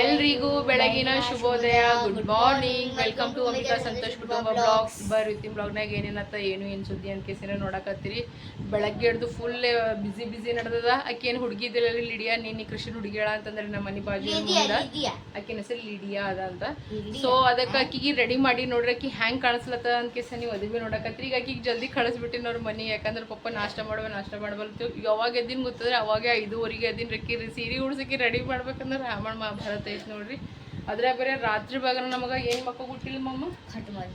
ಎಲ್ರಿಗೂ ಬೆಳಗಿನ ಶುಭೋದಯ. Good morning welcome to Amita Santosh ಕುಟುಂಬ ಬ್ಲಾಗ್ಸ್ ಬ್ಲಾಗ್ ಬ್ಲಾಗ್ನಾಗ ಏನೇನತ್ತ ಏನು ಏನು ಸುದ್ದಿ ಅಂತ ಕೇಸಿನ ನೋಡಕತ್ತೀರಿ. ಬೆಳಗ್ಗೆ ಹಿಡ್ದು ಫುಲ್ ಬಿಸಿ ಬಿಸಿ ನಡೆದದ. ಆಕೆ ಏನು ಹುಡುಗಿ ಇದ್ದಿಲ್ಲ ಲಿಡಿಯಾ ನೀನು ಕೃಷ್ಣ ಹುಡುಗಿಯಳ ಅಂತಂದ್ರೆ ನಮ್ಮ ಮನೆ ಬಾಜು ಆಕಿನ ಹೆಸರು ಲಿಡಿಯಾ ಅದ ಅಂತ. ಸೊ ಅದಕ್ಕೆ ಆಕಿಗೆ ರೆಡಿ ಮಾಡಿ ನೋಡ್ರಿ ಆಕಿ ಹ್ಯಾಂಗ್ ಕಾಣಿಸ್ಲತ್ತ ಅಂತ ಕೇಸ ನೀವು ಅದೇ ನೋಡಕತ್ತೀರಿ. ಈಗ ಆಕಿಗೆ ಜಲ್ದಿ ಕಳಿಸ್ಬಿಟ್ಟಿನ ಅವ್ರ ಮನೆ. ಯಾಕಂದ್ರೆ ಪಪ್ಪ ನಾಷ್ಟ ಮಾಡುವ ನಾಷ್ಟ ಮಾಡಬಲ್ತು ಯಾವಾಗ ಎದ್ದಿನ ಗೊತ್ತಂದ್ರೆ ಅವಾಗ ಐದುವರೆಗೆ ಎದ್ದಿನ ರಕ್ಕಿ ಸೀರೆ ಉಡ್ಸಕ್ಕೆ ರೆಡಿ ಮಾಡ್ಬೇಕಂದ್ರೆ ರಾಮಣ್ಣ ಮಹಾಭಾರತ ಐತೆ ನೋಡ್ರಿ. ಅದ್ರ ಬೇರೆ ರಾತ್ರಿ ಭಾಗ ನಮಗ ಏನು ಮಕ್ಕ ಹುಟ್ಟಿಲ್ಲ ಮಮ್ಮ ಕಟ್ ಮಾಡಿ.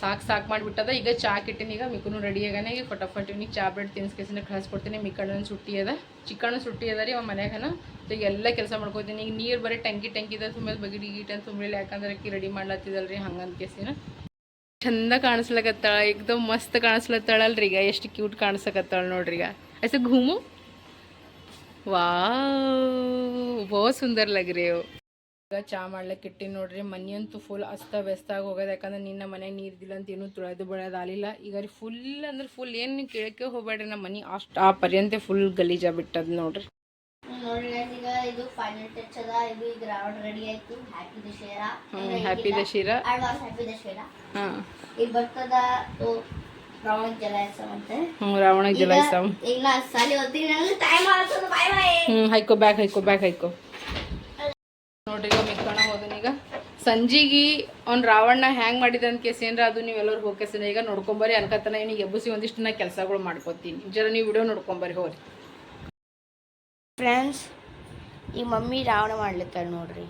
ಸಾಕ್ ಸಾಕು ಮಾಡಿಬಿಟ್ಟದ. ಈಗ ಚಾ ಕಿಟ್ಟಿನ ಈಗ ಮಿಕ್ಕನು ರೆಡಿ ಆಗಾನೆ ಈಗ ಫಟಾಫಟ್ ಇವ್ನಿಗೆ ಚಾ ಬ್ರೆಡ್ ತಿನ್ಸ್ಕೇಸಿನ ಕಳಿಸ್ಕೊಡ್ತೀನಿ ಮಿಕ್ಕಣ್ಣನ ಸುಟ್ಟಿ ಅದ. ಚಿಕ್ಕಣ್ಣ ಸುಟ್ಟಿ ಅದ ರೀ ಅವ ಮನ್ಯಾಗನ. ಈಗ ಎಲ್ಲ ಕೆಲಸ ಮಾಡ್ಕೊತೀನಿ. ಈಗ ನೀರು ಬರೀ ಟಂಕಿ ಟಂಕಿ ಸುಮ್ಮನೆ ತುಂಬ ಬಗಿಡಿ ಗೀಟ್ ಅಂತ ತುಂಬಿಲ್ಲ ಯಾಕಂದ್ರೆ ಅಕ್ಕಿ ರೆಡಿ ಮಾಡ್ಲತ್ತಿದಲ್ರಿ. ಹಂಗಂತ ಕೇಸಿನ ಚಂದ ಕಾಣಿಸ್ಲಕತ್ತಾಳ. ಏಕ್ದಮ್ ಮಸ್ತ್ ಕಾಣಿಸ್ಲತ್ತಾಳಲ್ರಿ ಈಗ. ಎಷ್ಟು ಕ್ಯೂಟ್ ಕಾಣಿಸ್ಲಕತ್ತಾಳ ನೋಡ್ರಿ ಈಗ. ಐಸೆ ಘೂಮು ವಾವ್ ಬಹು ಸುಂದರ ಲಗ್ರಿ ಅವು ಈಗ ಚಾ ಮಾಡ್ಲಿಕ್ಕೆ ಇಟ್ಟಿ ನೋಡ್ರಿ ಮನೆಯಂತೂ ಫುಲ್ ಅಸ್ತ ವ್ಯಸ್ತ ಆಗಿ ಹೋಗೋದು ಯಾಕಂದ್ರೆ ನಿನ್ನ ಮನೆ ನೀರ್ದಿಲ್ಲ ಅಂತ ಏನು ತುಳಿದು ಬೆಳೆಯೋದು ಆಲಿಲ್ಲ ಈಗ ರೀ ಫುಲ್ ಅಂದ್ರೆ ಫುಲ್ ಏನು ಕೇಳಕ್ಕೆ ಹೋಗ್ಬೇಡ್ರಿ ನಮ್ಮ ಮನೆ ಅಷ್ಟು ಆ ಪರ್ಯಂತ ಫುಲ್ ಗಲೀಜ ಬಿಟ್ಟದ್ ನೋಡ್ರಿ. ಈಗ ಇದು ಫೈನಲ್ ಟಚ್ ಅದ ಇದು ಈಗ ರಾವಣ ರೆಡಿ ಆಯ್ತು. Happy Dussehra? Happy Dussehra? Advance happy Dussehra ಹಾಂ. ಈಗ ಬರ್ತದ ಓ ರಾವಣ ಜಲಾಯಿಸ ಅಂತ. ಹ್ಞೂ ಹೈಕೋ ಬ್ಯಾಗ್ ಹೈಕೋ ಬ್ಯಾಗ್ ಹೈಕೋ ನೋಡ್ರಿ ಈಗ ಮಿಕ್ಕಣ ಹೋದನೀಗ ಸಂಜಿಗೆ ಅವ್ನು ರಾವಣ್ಣ ಹ್ಯಾಂಗ್ ಮಾಡಿದ ಅಂತ ಕೇಸ್ ಏನ್ರ ಅದು ನೀವೆಲ್ಲರೂ ಹೋಗ್ಕೇಸಿನ ಈಗ ನೋಡ್ಕೊಂಬರಿ ಅನ್ಕತನ. ಇವ್ನಿಗೆ ಎಬ್ಬಸಿ ಒಂದಿಷ್ಟು ನಾ ಕೆಲಸಗಳು ಮಾಡ್ಕೋತೀನಿ. ಜರ ನೀವು ವಿಡಿಯೋ ನೋಡ್ಕೊಂಬರಿ ಹೋರಿ ಫ್ರೆಂಡ್ಸ್ ಈ ಮಮ್ಮಿ ರಾವಣ ಮಾಡ್ಲಿತ್ತಾಳ ನೋಡ್ರಿ.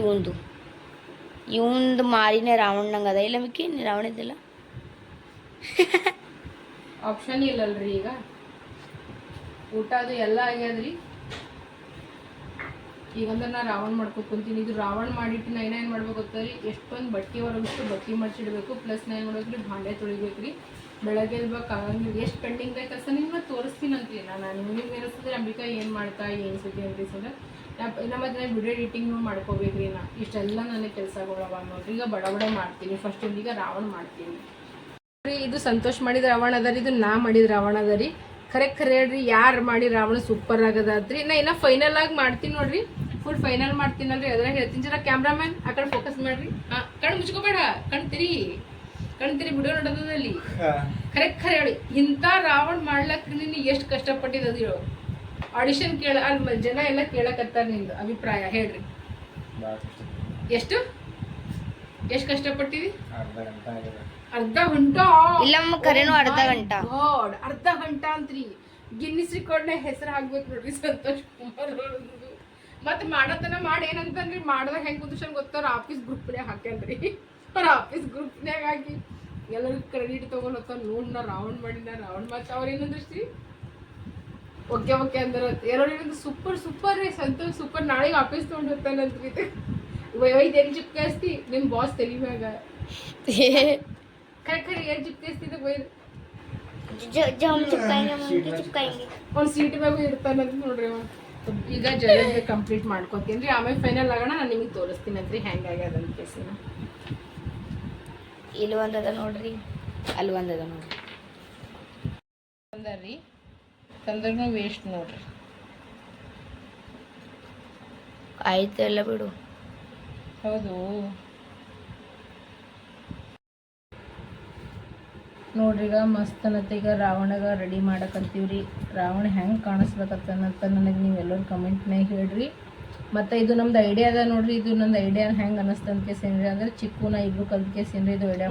ಇವಂದು ಇವಂದು ಮಾರಿನೇ ರಾವಣ್ಣಂಗದ ಅದ. ಇಲ್ಲ ಮಿಕ್ಕಿ ರಾವಣ ಇದ್ದಿಲ್ಲ? ಆಪ್ಷನ್ ಇಲ್ಲಲ್ರಿ ಈಗ. ಊಟ ಅದು ಎಲ್ಲ ಆಗ್ಯದ್ರಿ. ಅಂದ್ರೆ ನಾ ರಾವಣ್ ಮಾಡ್ಕೊಂಡು ಕುಂತೀನಿ. ಇದು ರಾವಣ ಮಾಡಿಟ್ಟು ನಾ ಏನೇನು ಮಾಡ್ಬೇಕು ಗೊತ್ತರಿ ಎಷ್ಟೊಂದು ಬಟ್ಟೆ ಹೊರಗಿಷ್ಟು ಬಟ್ಟೆ ಮಡ್ಸಿಡ್ಬೇಕು. ಪ್ಲಸ್ ನಾ ಏನು ಮಾಡ್ಬೇಕ್ರಿ ಭಾಂಡೆ ತೊಳಿಬೇಕ್ರಿ. ಬೆಳಗ್ಗೆ ಬೇಕಾಗಿ ಎಷ್ಟು ಪೆಂಡಿಂಗ್ ಬೇಕಸ ನಿಮ್ಗೆ ತೋರಿಸ್ತೀನಂತ್ರಿ. ನಾನು ನಿಮಗೆ ಏನಿಸ್ತದೆ ಅಂಬಿಕಾ ಏನು ಮಾಡ್ತಾ, ಏನು ಸುದ್ದಿ ಅಂತ ಸರ್ ನಮ್ಮ ಮತ್ತೆ ವಿಡಿಯೋ ಎಡಿಟಿಂಗ್ನು ಮಾಡ್ಕೋಬೇಕ್ರಿ ನಾ. ಇಷ್ಟೆಲ್ಲ ನನಗೆ ಕೆಲಸಗಳವ ನೋಡ್ರಿ ಈಗ ಬಡ ಬಡ ಮಾಡ್ತೀನಿ. ಫಸ್ಟ್ ಈಗ ರಾವಣ ಮಾಡ್ತೀನಿ. ನೋಡ್ರಿ, ಇದು ಸಂತೋಷ್ ಮಾಡಿದ ರಾವಣ ಅದ ರೀ ಇದು ನಾ ಮಾಡಿದ ರಾವಣ ಅದ ರೀ. ಕರೆಕ್ಟ್ ಖರೆ ಹೇಳ್ರಿ ಯಾರು ಮಾಡಿ ರಾವಣ ಸೂಪರ್ ಆಗದ್ರಿ ನಾ ಇನ್ನ ಫೈನಲ್ ಆಗಿ ಮಾಡ್ತೀನಿ ನೋಡ್ರಿ. ಫುಲ್ ಫೈನಲ್ ಮಾಡ್ತೀನಲ್ರಿ. ಅದ್ರ ಹೇಳ್ತೀನಿ ಜರ ಕ್ಯಾಮ್ರಾಮ್ಯಾನ್ ಆ ಕಡೆ ಫೋಕಸ್ ಮಾಡ್ರಿ. ಹಾ ಕಣ್ ಮುಚ್ಕೋಬೇಡ ಕಣ್ತೀರಿ ಕಣ್ತೀರಿ ಬಿಡೋ ನೋಡೋದಲ್ಲಿ ಕರೆಕ್ಟ್ ಖರೆ ಹೇಳಿ. ಇಂಥ ರಾವಣ ಮಾಡ್ಲಕ್ ನೀನು ಎಷ್ಟು ಕಷ್ಟಪಟ್ಟಿದ್ದು ಆಡಿಷನ್ ಕೇಳ ಅಲ್ಲಿ ಜನ ಎಲ್ಲ ಕೇಳಕತ್ತಾರ ನಿಂದು ಅಭಿಪ್ರಾಯ ಹೇಳ್ರಿ. ಎಷ್ಟು? ಎಷ್ಟು ಕಷ್ಟಪಟ್ಟಿದಿ? ಅರ್ಧ ಗಂಟಾ? ಇಲ್ಲಮ್ಮ ಕರೆನು ಅರ್ಧ ಗಂಟ. ಅರ್ಧ ಗಂಟಾ ಅಂತ್ರಿ. ಗಿನ್ನಿಸ್ ರೆಕಾರ್ಡ್ನ ಹೆಸರು ಹಾಕ್ಬೇಕು ನೋಡ್ರಿ ಸಂತೋಷ್ ಕುಮಾರ್ ಅವ್ರದ್ದು. ಮತ್ತೆ ಮಾಡತನ ಮಾಡಿ ಏನಂತಂದ್ರಿ ಮಾಡ್ದಾಗ ಹೆಂಗ್ ಕುದಿಸನ್ ಗೊತ್ತವ್ರ ಆಫೀಸ್ ಗ್ರೂಪ್ನ್ಯಾಗ ಹಾಕ್ಯಾನ್ರಿ. ಅವ್ರ ಆಫೀಸ್ ಗ್ರೂಪ್ನ್ಯಾಗ ಹಾಕಿ ಎಲ್ಲರಿಗೂ ಕ್ರೆಡಿಟ್ ತಗೊಂಡ್ ನೋಡ್ ನಾ ರಾವಣ್ ಮಾಡಿನ ರೌಂಡ್ ಮತ್ತೆ ಅವ್ರ ಏನಂದ್ರಿ ಓಕೆ ಓಕೆ ಅಂದ್ರ. ಎಲ್ಲರೂ ಏನಂದ್ರೆ ಸೂಪರ್ ಸೂಪರ್ ರೀ ಸಂತೋಷ್ ಸೂಪರ್ ನಾಳೆಗೆ ಆಫೀಸ್ ತೊಗೊಂಡು ಹೋಗ್ತಾನಂತ್ರಿ. ಒಯ್ದು ಎಲ್ಲಿ ಚಿಪ್ಕಾಯಿಸ್ತಿ ನಿಮ್ ಬಾಸ್ ತಲೆ ಮ್ಯಾಗ ಖರೆ ಖರೆ ಎಲ್ಲಿ ಚಿಪ್ಕಾಯಿಸ್ತಿದ್ದೆ ಒಯ್ದು हम चिपकाएंगे मम्मी चिपकाएंगे ಒಂದು ಸೀಟ್ ಮ್ಯಾಗೂ ಇರ್ತಾನಂತ ನೋಡ್ರಿ ಅವ ಈಗ ಜಲ್ದಿ ಕಂಪ್ಲೀಟ್ ಮಾಡ್ಕೊತೀನಿ ರೀ ಆಮೇಲೆ ಫೈನಲ್ ಆಗೋಣ ನಾನು ನಿಮಗೆ ತೋರಿಸ್ತೀನಿ ಅಂತ್ರಿ ಹೆಂಗೆ ಆಗ್ಯದ ಅಂತ ಕೇಸಿನ ಇಲ್ಲಿ ಒಂದದ ನೋಡ್ರಿ ಅಲ್ಲಿ ಒಂದದ ನೋಡ್ರಿ ತಂದಾರ್ರಿ ತಂದ್ರೂ ವೇಸ್ಟ್ ನೋಡ್ರಿ ಆಯ್ತು ಎಲ್ಲ ಬಿಡು ಹೌದು ನೋಡ್ರಿ ಈಗ ಮಸ್ತ್ ಅನ್ನತ್ತೆ. ಈಗ ರಾವಣಗ ರೆಡಿ ಮಾಡಕಂತೀವಿ ರೀ ರಾವಣ ಹೆಂಗೆ ಕಾಣಿಸ್ಬೇಕತ್ತನಂತ ನನಗೆ ನೀವೆಲ್ಲರೂ ಕಮೆಂಟ್ನಾಗ ಹೇಳ್ರಿ. ಮತ್ತು ಇದು ನಮ್ದು ಐಡಿಯಾ ಅದ ನೋಡ್ರಿ. ಇದು ನಂದು ಐಡಿಯಾ ಹೆಂಗೆ ಅನ್ನಿಸ್ತು ಅಂತ ಕೇಸೇನ್ರಿ. ಅಂದ್ರೆ ಚಿಕ್ಕೂನ ಇಬ್ರು ಕಲ್ತ್ ಕೇಸೇನ್ರಿ ಇದು ಐಡಿಯಾ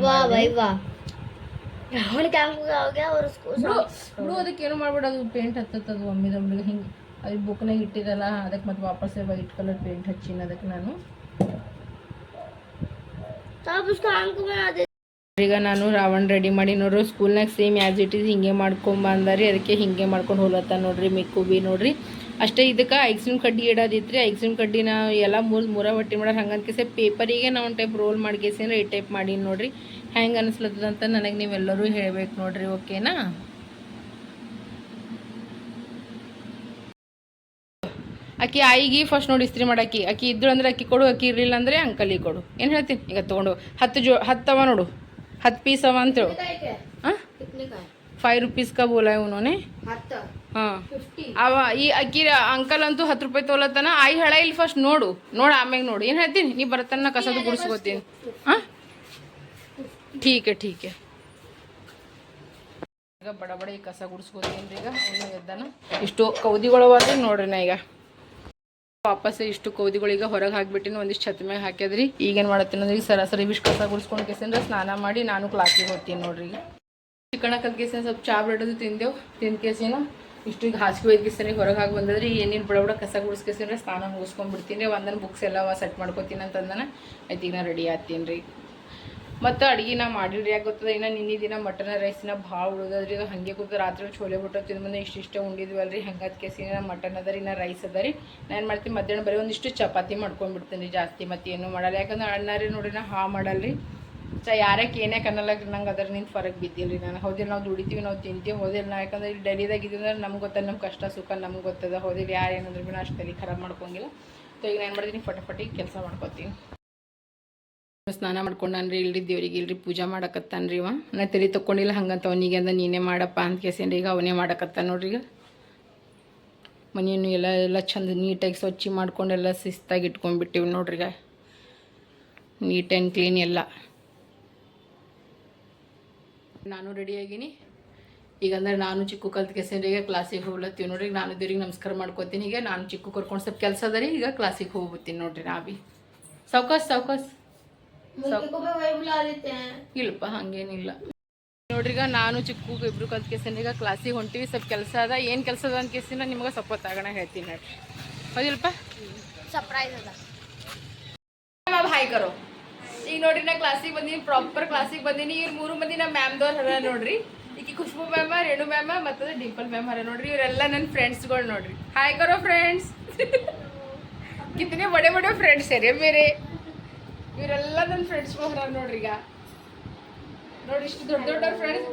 ಬಿಡು ಅದಕ್ಕೆ ಏನು ಮಾಡ್ಬಿಡ. ಅದು ಪೇಂಟ್ ಹತ್ತತ್ತದು ಒಮ್ಮೆ ಒಮ್ಮಿಗೆ ಹಿಂಗೆ ಅದು ಬುಕ್ನಾಗ ಇಟ್ಟಿದ್ದಲ್ಲ ಅದಕ್ಕೆ ಮತ್ತೆ ವಾಪಸ್ ವೈಟ್ ಕಲರ್ ಪೇಂಟ್ ಹಚ್ಚಿನ ಅದಕ್ಕೆ ನಾನು. ಈಗ ನಾನು ರಾವಣ್ ರೆಡಿ ಮಾಡಿ ನೋಡ್ರಿ ಸ್ಕೂಲ್ನಾಗ ಸೇಮ್ ಆ್ಯಸ್ ಇಟ್ ಈಸ್ ಹಿಂಗೆ ಮಾಡ್ಕೊಂಡ್ ಬಂದಾರಿ, ಅದಕ್ಕೆ ಹಿಂಗೆ ಮಾಡ್ಕೊಂಡು ಹೋಲತ್ತ ನೋಡ್ರಿ ಮಿಕ್ಕು ಬಿ ನೋಡ್ರಿ. ಅಷ್ಟೇ ಇದಕ್ಕೆ ಐಕ್ಸಿಮ್ ಕಡ್ಡಿ ಇಡೋದಿತ್ರಿ ಐಕ್ಸಿಮ್ ಕಡ್ಡಿನ ಎಲ್ಲ ಮೂರು ಮೂರ ಬಟ್ಟೆ ಮಾಡೋರು ಹಂಗಂತ ಕೇಸೆ ಪೇಪರಿಗೆ ನಾವು ಒಂದು ಟೈಪ್ ರೋಲ್ ಮಾಡಿ ಅಂದ್ರೆ ಈ ಟೈಪ್ ಮಾಡಿ ನೋಡ್ರಿ. ಹೆಂಗೆ ಅನಿಸ್ಲತ್ತದಂತ ನನಗೆ ನೀವೆಲ್ಲರೂ ಹೇಳಬೇಕು ನೋಡ್ರಿ ಓಕೆನಾ ಅಕ್ಕಿ ಆಯಿಗೆ ಫಸ್ಟ್ ನೋಡಿ ಇಸ್ತ್ರಿ ಮಾಡಾಕಿ ಅಕ್ಕಿ ಇದ್ರು ಅಂದ್ರೆ ಅಕ್ಕಿ ಕೊಡು ಅಕ್ಕಿ ಇರಲಿಲ್ಲ ಅಂದರೆ ಅಂಕಲಿ ಕೊಡು. ಏನು ಹೇಳ್ತೀನಿ ಈಗ ತೊಗೊಂಡು ಹತ್ತು ಜೋ, ಹತ್ತವ ನೋಡು. ಹತ್ತು ಪೀಸ್ ಅವ ಅಂತೇಳು ಹಾಂ कितने का है फाइव रुपीज़ का बोला है उन्होंने हाथ ಹಾಂ ಫಿಫ್ಟಿ ಅವ ಈ ಅಕ್ಕಿ ಅಂಕಲ್ ಅಂತೂ ಹತ್ತು ರೂಪಾಯಿ ತೊಲತ್ತಾನ ಆಯ್ ಹೇಳ ಇಲ್ಲಿ ಫಸ್ಟ್ ನೋಡು ನೋಡು ಆಮ್ಯಾಗ ನೋಡು ಏನು ಹೇಳ್ತೀನಿ ನೀ ಬರತನ ಕಸದ ಗುಡಿಸ್ಕೋತೀನಿ ಹಾಂ ಠೀಕ್ ಹೇ ಠೀಕ್ ಹೇ ಈಗ ಬಡ ಬಡ ಈ ಕಸ ಗುಡಿಸ್ಕೋತೀನಿ ರೀ ಈಗ ಅವ್ನು ಎದ್ದಾನ ಇಷ್ಟು ಕೌದಿಗಳು ಅವ ನೋಡ್ರಿ ನಾ ಈಗ ವಾಪಸ್ ಇಷ್ಟು ಕೋದಿಗಳಿಗೆ ಹೊರಗೆ ಹಾಕ್ಬಿಟ್ಟಿನ, ಒಂದಿಷ್ಟು ಛತ್ ಮ್ಯಾಗ ಹಾಕ್ಯದ್ರಿ. ಈಗೇನು ಮಾಡತ್ತೀನಿ ಅಂದ್ರೆ ಈಗ ಸರಾಸರಿ ವಿಶ್ವಾಸ ಕಸ ಗುಡಿಸ್ಕೊಂಡು ಕೇಸಂದ್ರೆ ಸ್ನಾನ ಮಾಡಿ ನಾನು ಕ್ಲಾಸಿಗೆ ಹೋಗ್ತೀನಿ ನೋಡ್ರಿ ಚಿಕ್ಕಣ ಕಲ್ಕೇಸಿನ ಸ್ವಲ್ಪ ಚಾ ಬಿಡೋದು ತಿಂದೆವು, ತಿಂದ ಕೇಸಿನ ಇಷ್ಟು ಈಗ ಹಾಸಿಗೆ ಒಯ್ದು ಹೊರಗೆ ಹಾಕಿ ಬಂದದ್ರಿ, ಏನೇನು ಬಡ ಬಡ ಕಸ ಗುಡಿಸ್ಕೇಸಿದ್ರೆ ಸ್ನಾನ ಮುಗಿಸ್ಕೊಂಡ್ಬಿಡ್ತೀನಿ ಒಂದೊಂದು ಬುಕ್ಸ್ ಎಲ್ಲ ಸೆಟ್ ಮಾಡ್ಕೋತೀನಿ ಅಂತಂದನ, ಆಯ್ತು ಈಗ ನಾ ರೆಡಿ ಆಗ್ತೀನಿ ರೀ. ಮತ್ತು ಅಡುಗೆ ನಾ ಮಾಡಿಲ್ರಿ, ಯಾಕೆ ಗೊತ್ತದ? ಇನ್ನು ನಿನ್ನೆ ದಿನ ಮಟನ್ ರೈಸ್ನ ಭಾಳ ಉಳಿದದ್ರಿ, ಅದು ಹಾಗೆ ಕೂತು ರಾತ್ರಿ ಛೋಲೆ ಬಿಟ್ಟು ತಿಂದು ಮುಂದೆ ಇಷ್ಟಿಷ್ಟೇ ಉಂಡಿದ್ವಲ್ರಿ, ಹಂಗಾದ ಕೇಸಿನ ಮಟನ್ ಅದ ರೀ ನಾ ರೈಸ್ ಅದ ರೀ. ನಾನು ಏನು ಮಾಡ್ತೀನಿ ಮಧ್ಯಾಹ್ನ ಬರೀ ಒಂದಿಷ್ಟು ಚಪಾತಿ ಮಾಡ್ಕೊಂಡ್ಬಿಡ್ತೀನಿ ರೀ ಜಾಸ್ತಿ, ಮತ್ತು ಏನು ಮಾಡಲ್ಲ. ಯಾಕಂದ್ರೆ ಅಣ್ಣ ರೀ ನೋಡಿ ನಾ ಹಾ ಮಾಡಲ್ರಿ. ಚ ಯಾರಕ್ಕೆ ಏನೇ ಕನ್ನಲ್ಲ ನಂಗೆ ಅದ್ರ ನಿಂತ ಫರಕ್ ಬಿದ್ದಿಲ್ಲ ನಾನು. ಹೋದಿಲ್ಲ ನಾವು ದುಡಿತೀವಿ, ನಾವು ತಿಂತೀವಿ ಹೋದಿಲ್ಲ ನಾ ಯಾಕಂದ್ರೆ ಇಲ್ಲಿ ಡೈಲಿದಾಗ ಇದ್ದೀವಿ ನಮ್ಗೆ ಗೊತ್ತದ ನಮ್ಮ ಕಷ್ಟ, ಸುಖ ನಮ್ಗೆ ಗೊತ್ತದ. ಹೋದಿಲ್ಲ ಯಾರು ಏನಂದ್ರೆ ಭೀ ನಾ ಅಷ್ಟು ತಲೆ ಖರಾಬ್ ಮಾಡ್ಕೊಂಗಿಲ್ಲ. ಸೊ ಈಗ ನಾನು ಮಾಡ್ತೀನಿ, ಫಟಾಫಟಿ ಕೆಲಸ ಮಾಡ್ಕೊತೀನಿ. ಸ್ನಾನ ಮಾಡ್ಕೊಂಡನ್ರಿ, ಇಲ್ರಿ ದೇವ್ರಿಗೆ ಇಲ್ರಿ ಪೂಜಾ ಮಾಡಕತ್ತಾನ್ರಿ ಇವ. ನಾ ತಲೆ ತಕ್ಕೊಂಡಿಲ್ಲ, ಹಂಗಂತ ಅವನಿಗೆ ಅಂದ, ನೀನೇ ಮಾಡಪ್ಪ ಅಂತ ಕೇಸೇನ್ರಿ ಈಗ ಅವನೇ ಮಾಡಕತ್ತಾನ ನೋಡ್ರಿ ಈಗ. ಮನೆಯನ್ನು ಎಲ್ಲ ಎಲ್ಲ ಚಂದ ನೀಟಾಗಿ ಸ್ವಚ್ಛ ಮಾಡ್ಕೊಂಡೆಲ್ಲ ಶಿಸ್ತಾಗಿ ಇಟ್ಕೊಂಡ್ಬಿಟ್ಟಿವಿ ನೋಡ್ರಿ ಈಗ. ನೀಟ್ ಆ್ಯಂಡ್ ಕ್ಲೀನ್ ಎಲ್ಲ. ನಾನು ರೆಡಿ ಆಗೀನಿ. ಈಗ ಅಂದ್ರೆ ನಾನು ಚಿಕ್ಕು ಕಲ್ತ್ ಕೆಸೇನ್ರಿ ಈಗ ಕ್ಲಾಸಿಗೆ ಹೋಗ್ಲತ್ತೀವಿ ನೋಡ್ರಿ. ನಾನು ದೇವ್ರಿಗೆ ನಮಸ್ಕಾರ ಮಾಡ್ಕೋತೀನಿ. ಈಗ ನಾನು ಚಿಕ್ಕು ಕರ್ಕೊಂಡು ಸ್ವಲ್ಪ ಕೆಲಸ ಅದ ರೀ, ಈಗ ಕ್ಲಾಸಿಗೆ ಹೋಗ್ಬಿಡ್ತೀನಿ ನೋಡ್ರಿ ನಾ ಬಿ ಸಾವ್ಕಾಸ್ ಸಾವ್ಕಾಸ್. ಇಲ್ಲಪ್ಪ ಹಂಗೇನಿಲ್ಲ. ನೋಡ್ರಿಗ ನಾನು ಚಿಕ್ಕ ಇಬ್ರು ಕಲ್ತ ಕೇಸಿನ ಈಗ ಕ್ಲಾಸಿಗೆ ಹೊಂಟಿವಿ. ಸ್ವಲ್ಪ ಕೆಲಸ ಅದ. ಏನು ಕೆಲಸ ಅದ ಅಂತ ಕೇಸಿನ ನಿಮ್ಗೆ ಹೊತ್ತಾಗಣ ಹೇಳ್ತೀನಿ ನೋಡ್ರಿ. ಹೌದಿಲ್ಲಪ್ಪ? ಸರ್ಪ್ರೈಸ್ ಅದ. ಹಾಯ್ ಕರೋ. ಈಗ ನೋಡ್ರಿ ನಾ ಕ್ಲಾಸಿಗೆ ಬಂದೀನಿ ಪ್ರಾಪರ್ ಕ್ಲಾಸಿಗೆ ಬಂದೀನಿ. ಇವ್ರ ಮೂರು ಮಂದಿ ನಮ್ಮ ಮ್ಯಾಮ್ದವ್ರು ಹರ ನೋಡ್ರಿ. ಈಗ ಖುಷ್ಬು ಮ್ಯಾಮ ರೇಣು ಮ್ಯಾಮ ಮತ್ತು ಡಿಂಪಲ್ ಮ್ಯಾಮ್ ಹರ ನೋಡ್ರಿ. ಇವರೆಲ್ಲ ನನ್ನ ಫ್ರೆಂಡ್ಸ್ಗಳು ನೋಡ್ರಿ. ಹಾಯ್ ಕರೋ ಫ್ರೆಂಡ್ಸ್ ಕಿತ್ತನೆ ಬಡೆ ಬಡೆ ಫ್ರೆಂಡ್ಸ್ ಸರಿ ಮೇರೆ ಇವರೆಲ್ಲ ನನ್ನ ಫ್ರೆಂಡ್ಸ್ಗಳು ಹರ ನೋಡ್ರಿ ಈಗ ನೋಡಿ ಇಷ್ಟು ದೊಡ್ಡ ದೊಡ್ಡ फ्रेंड्स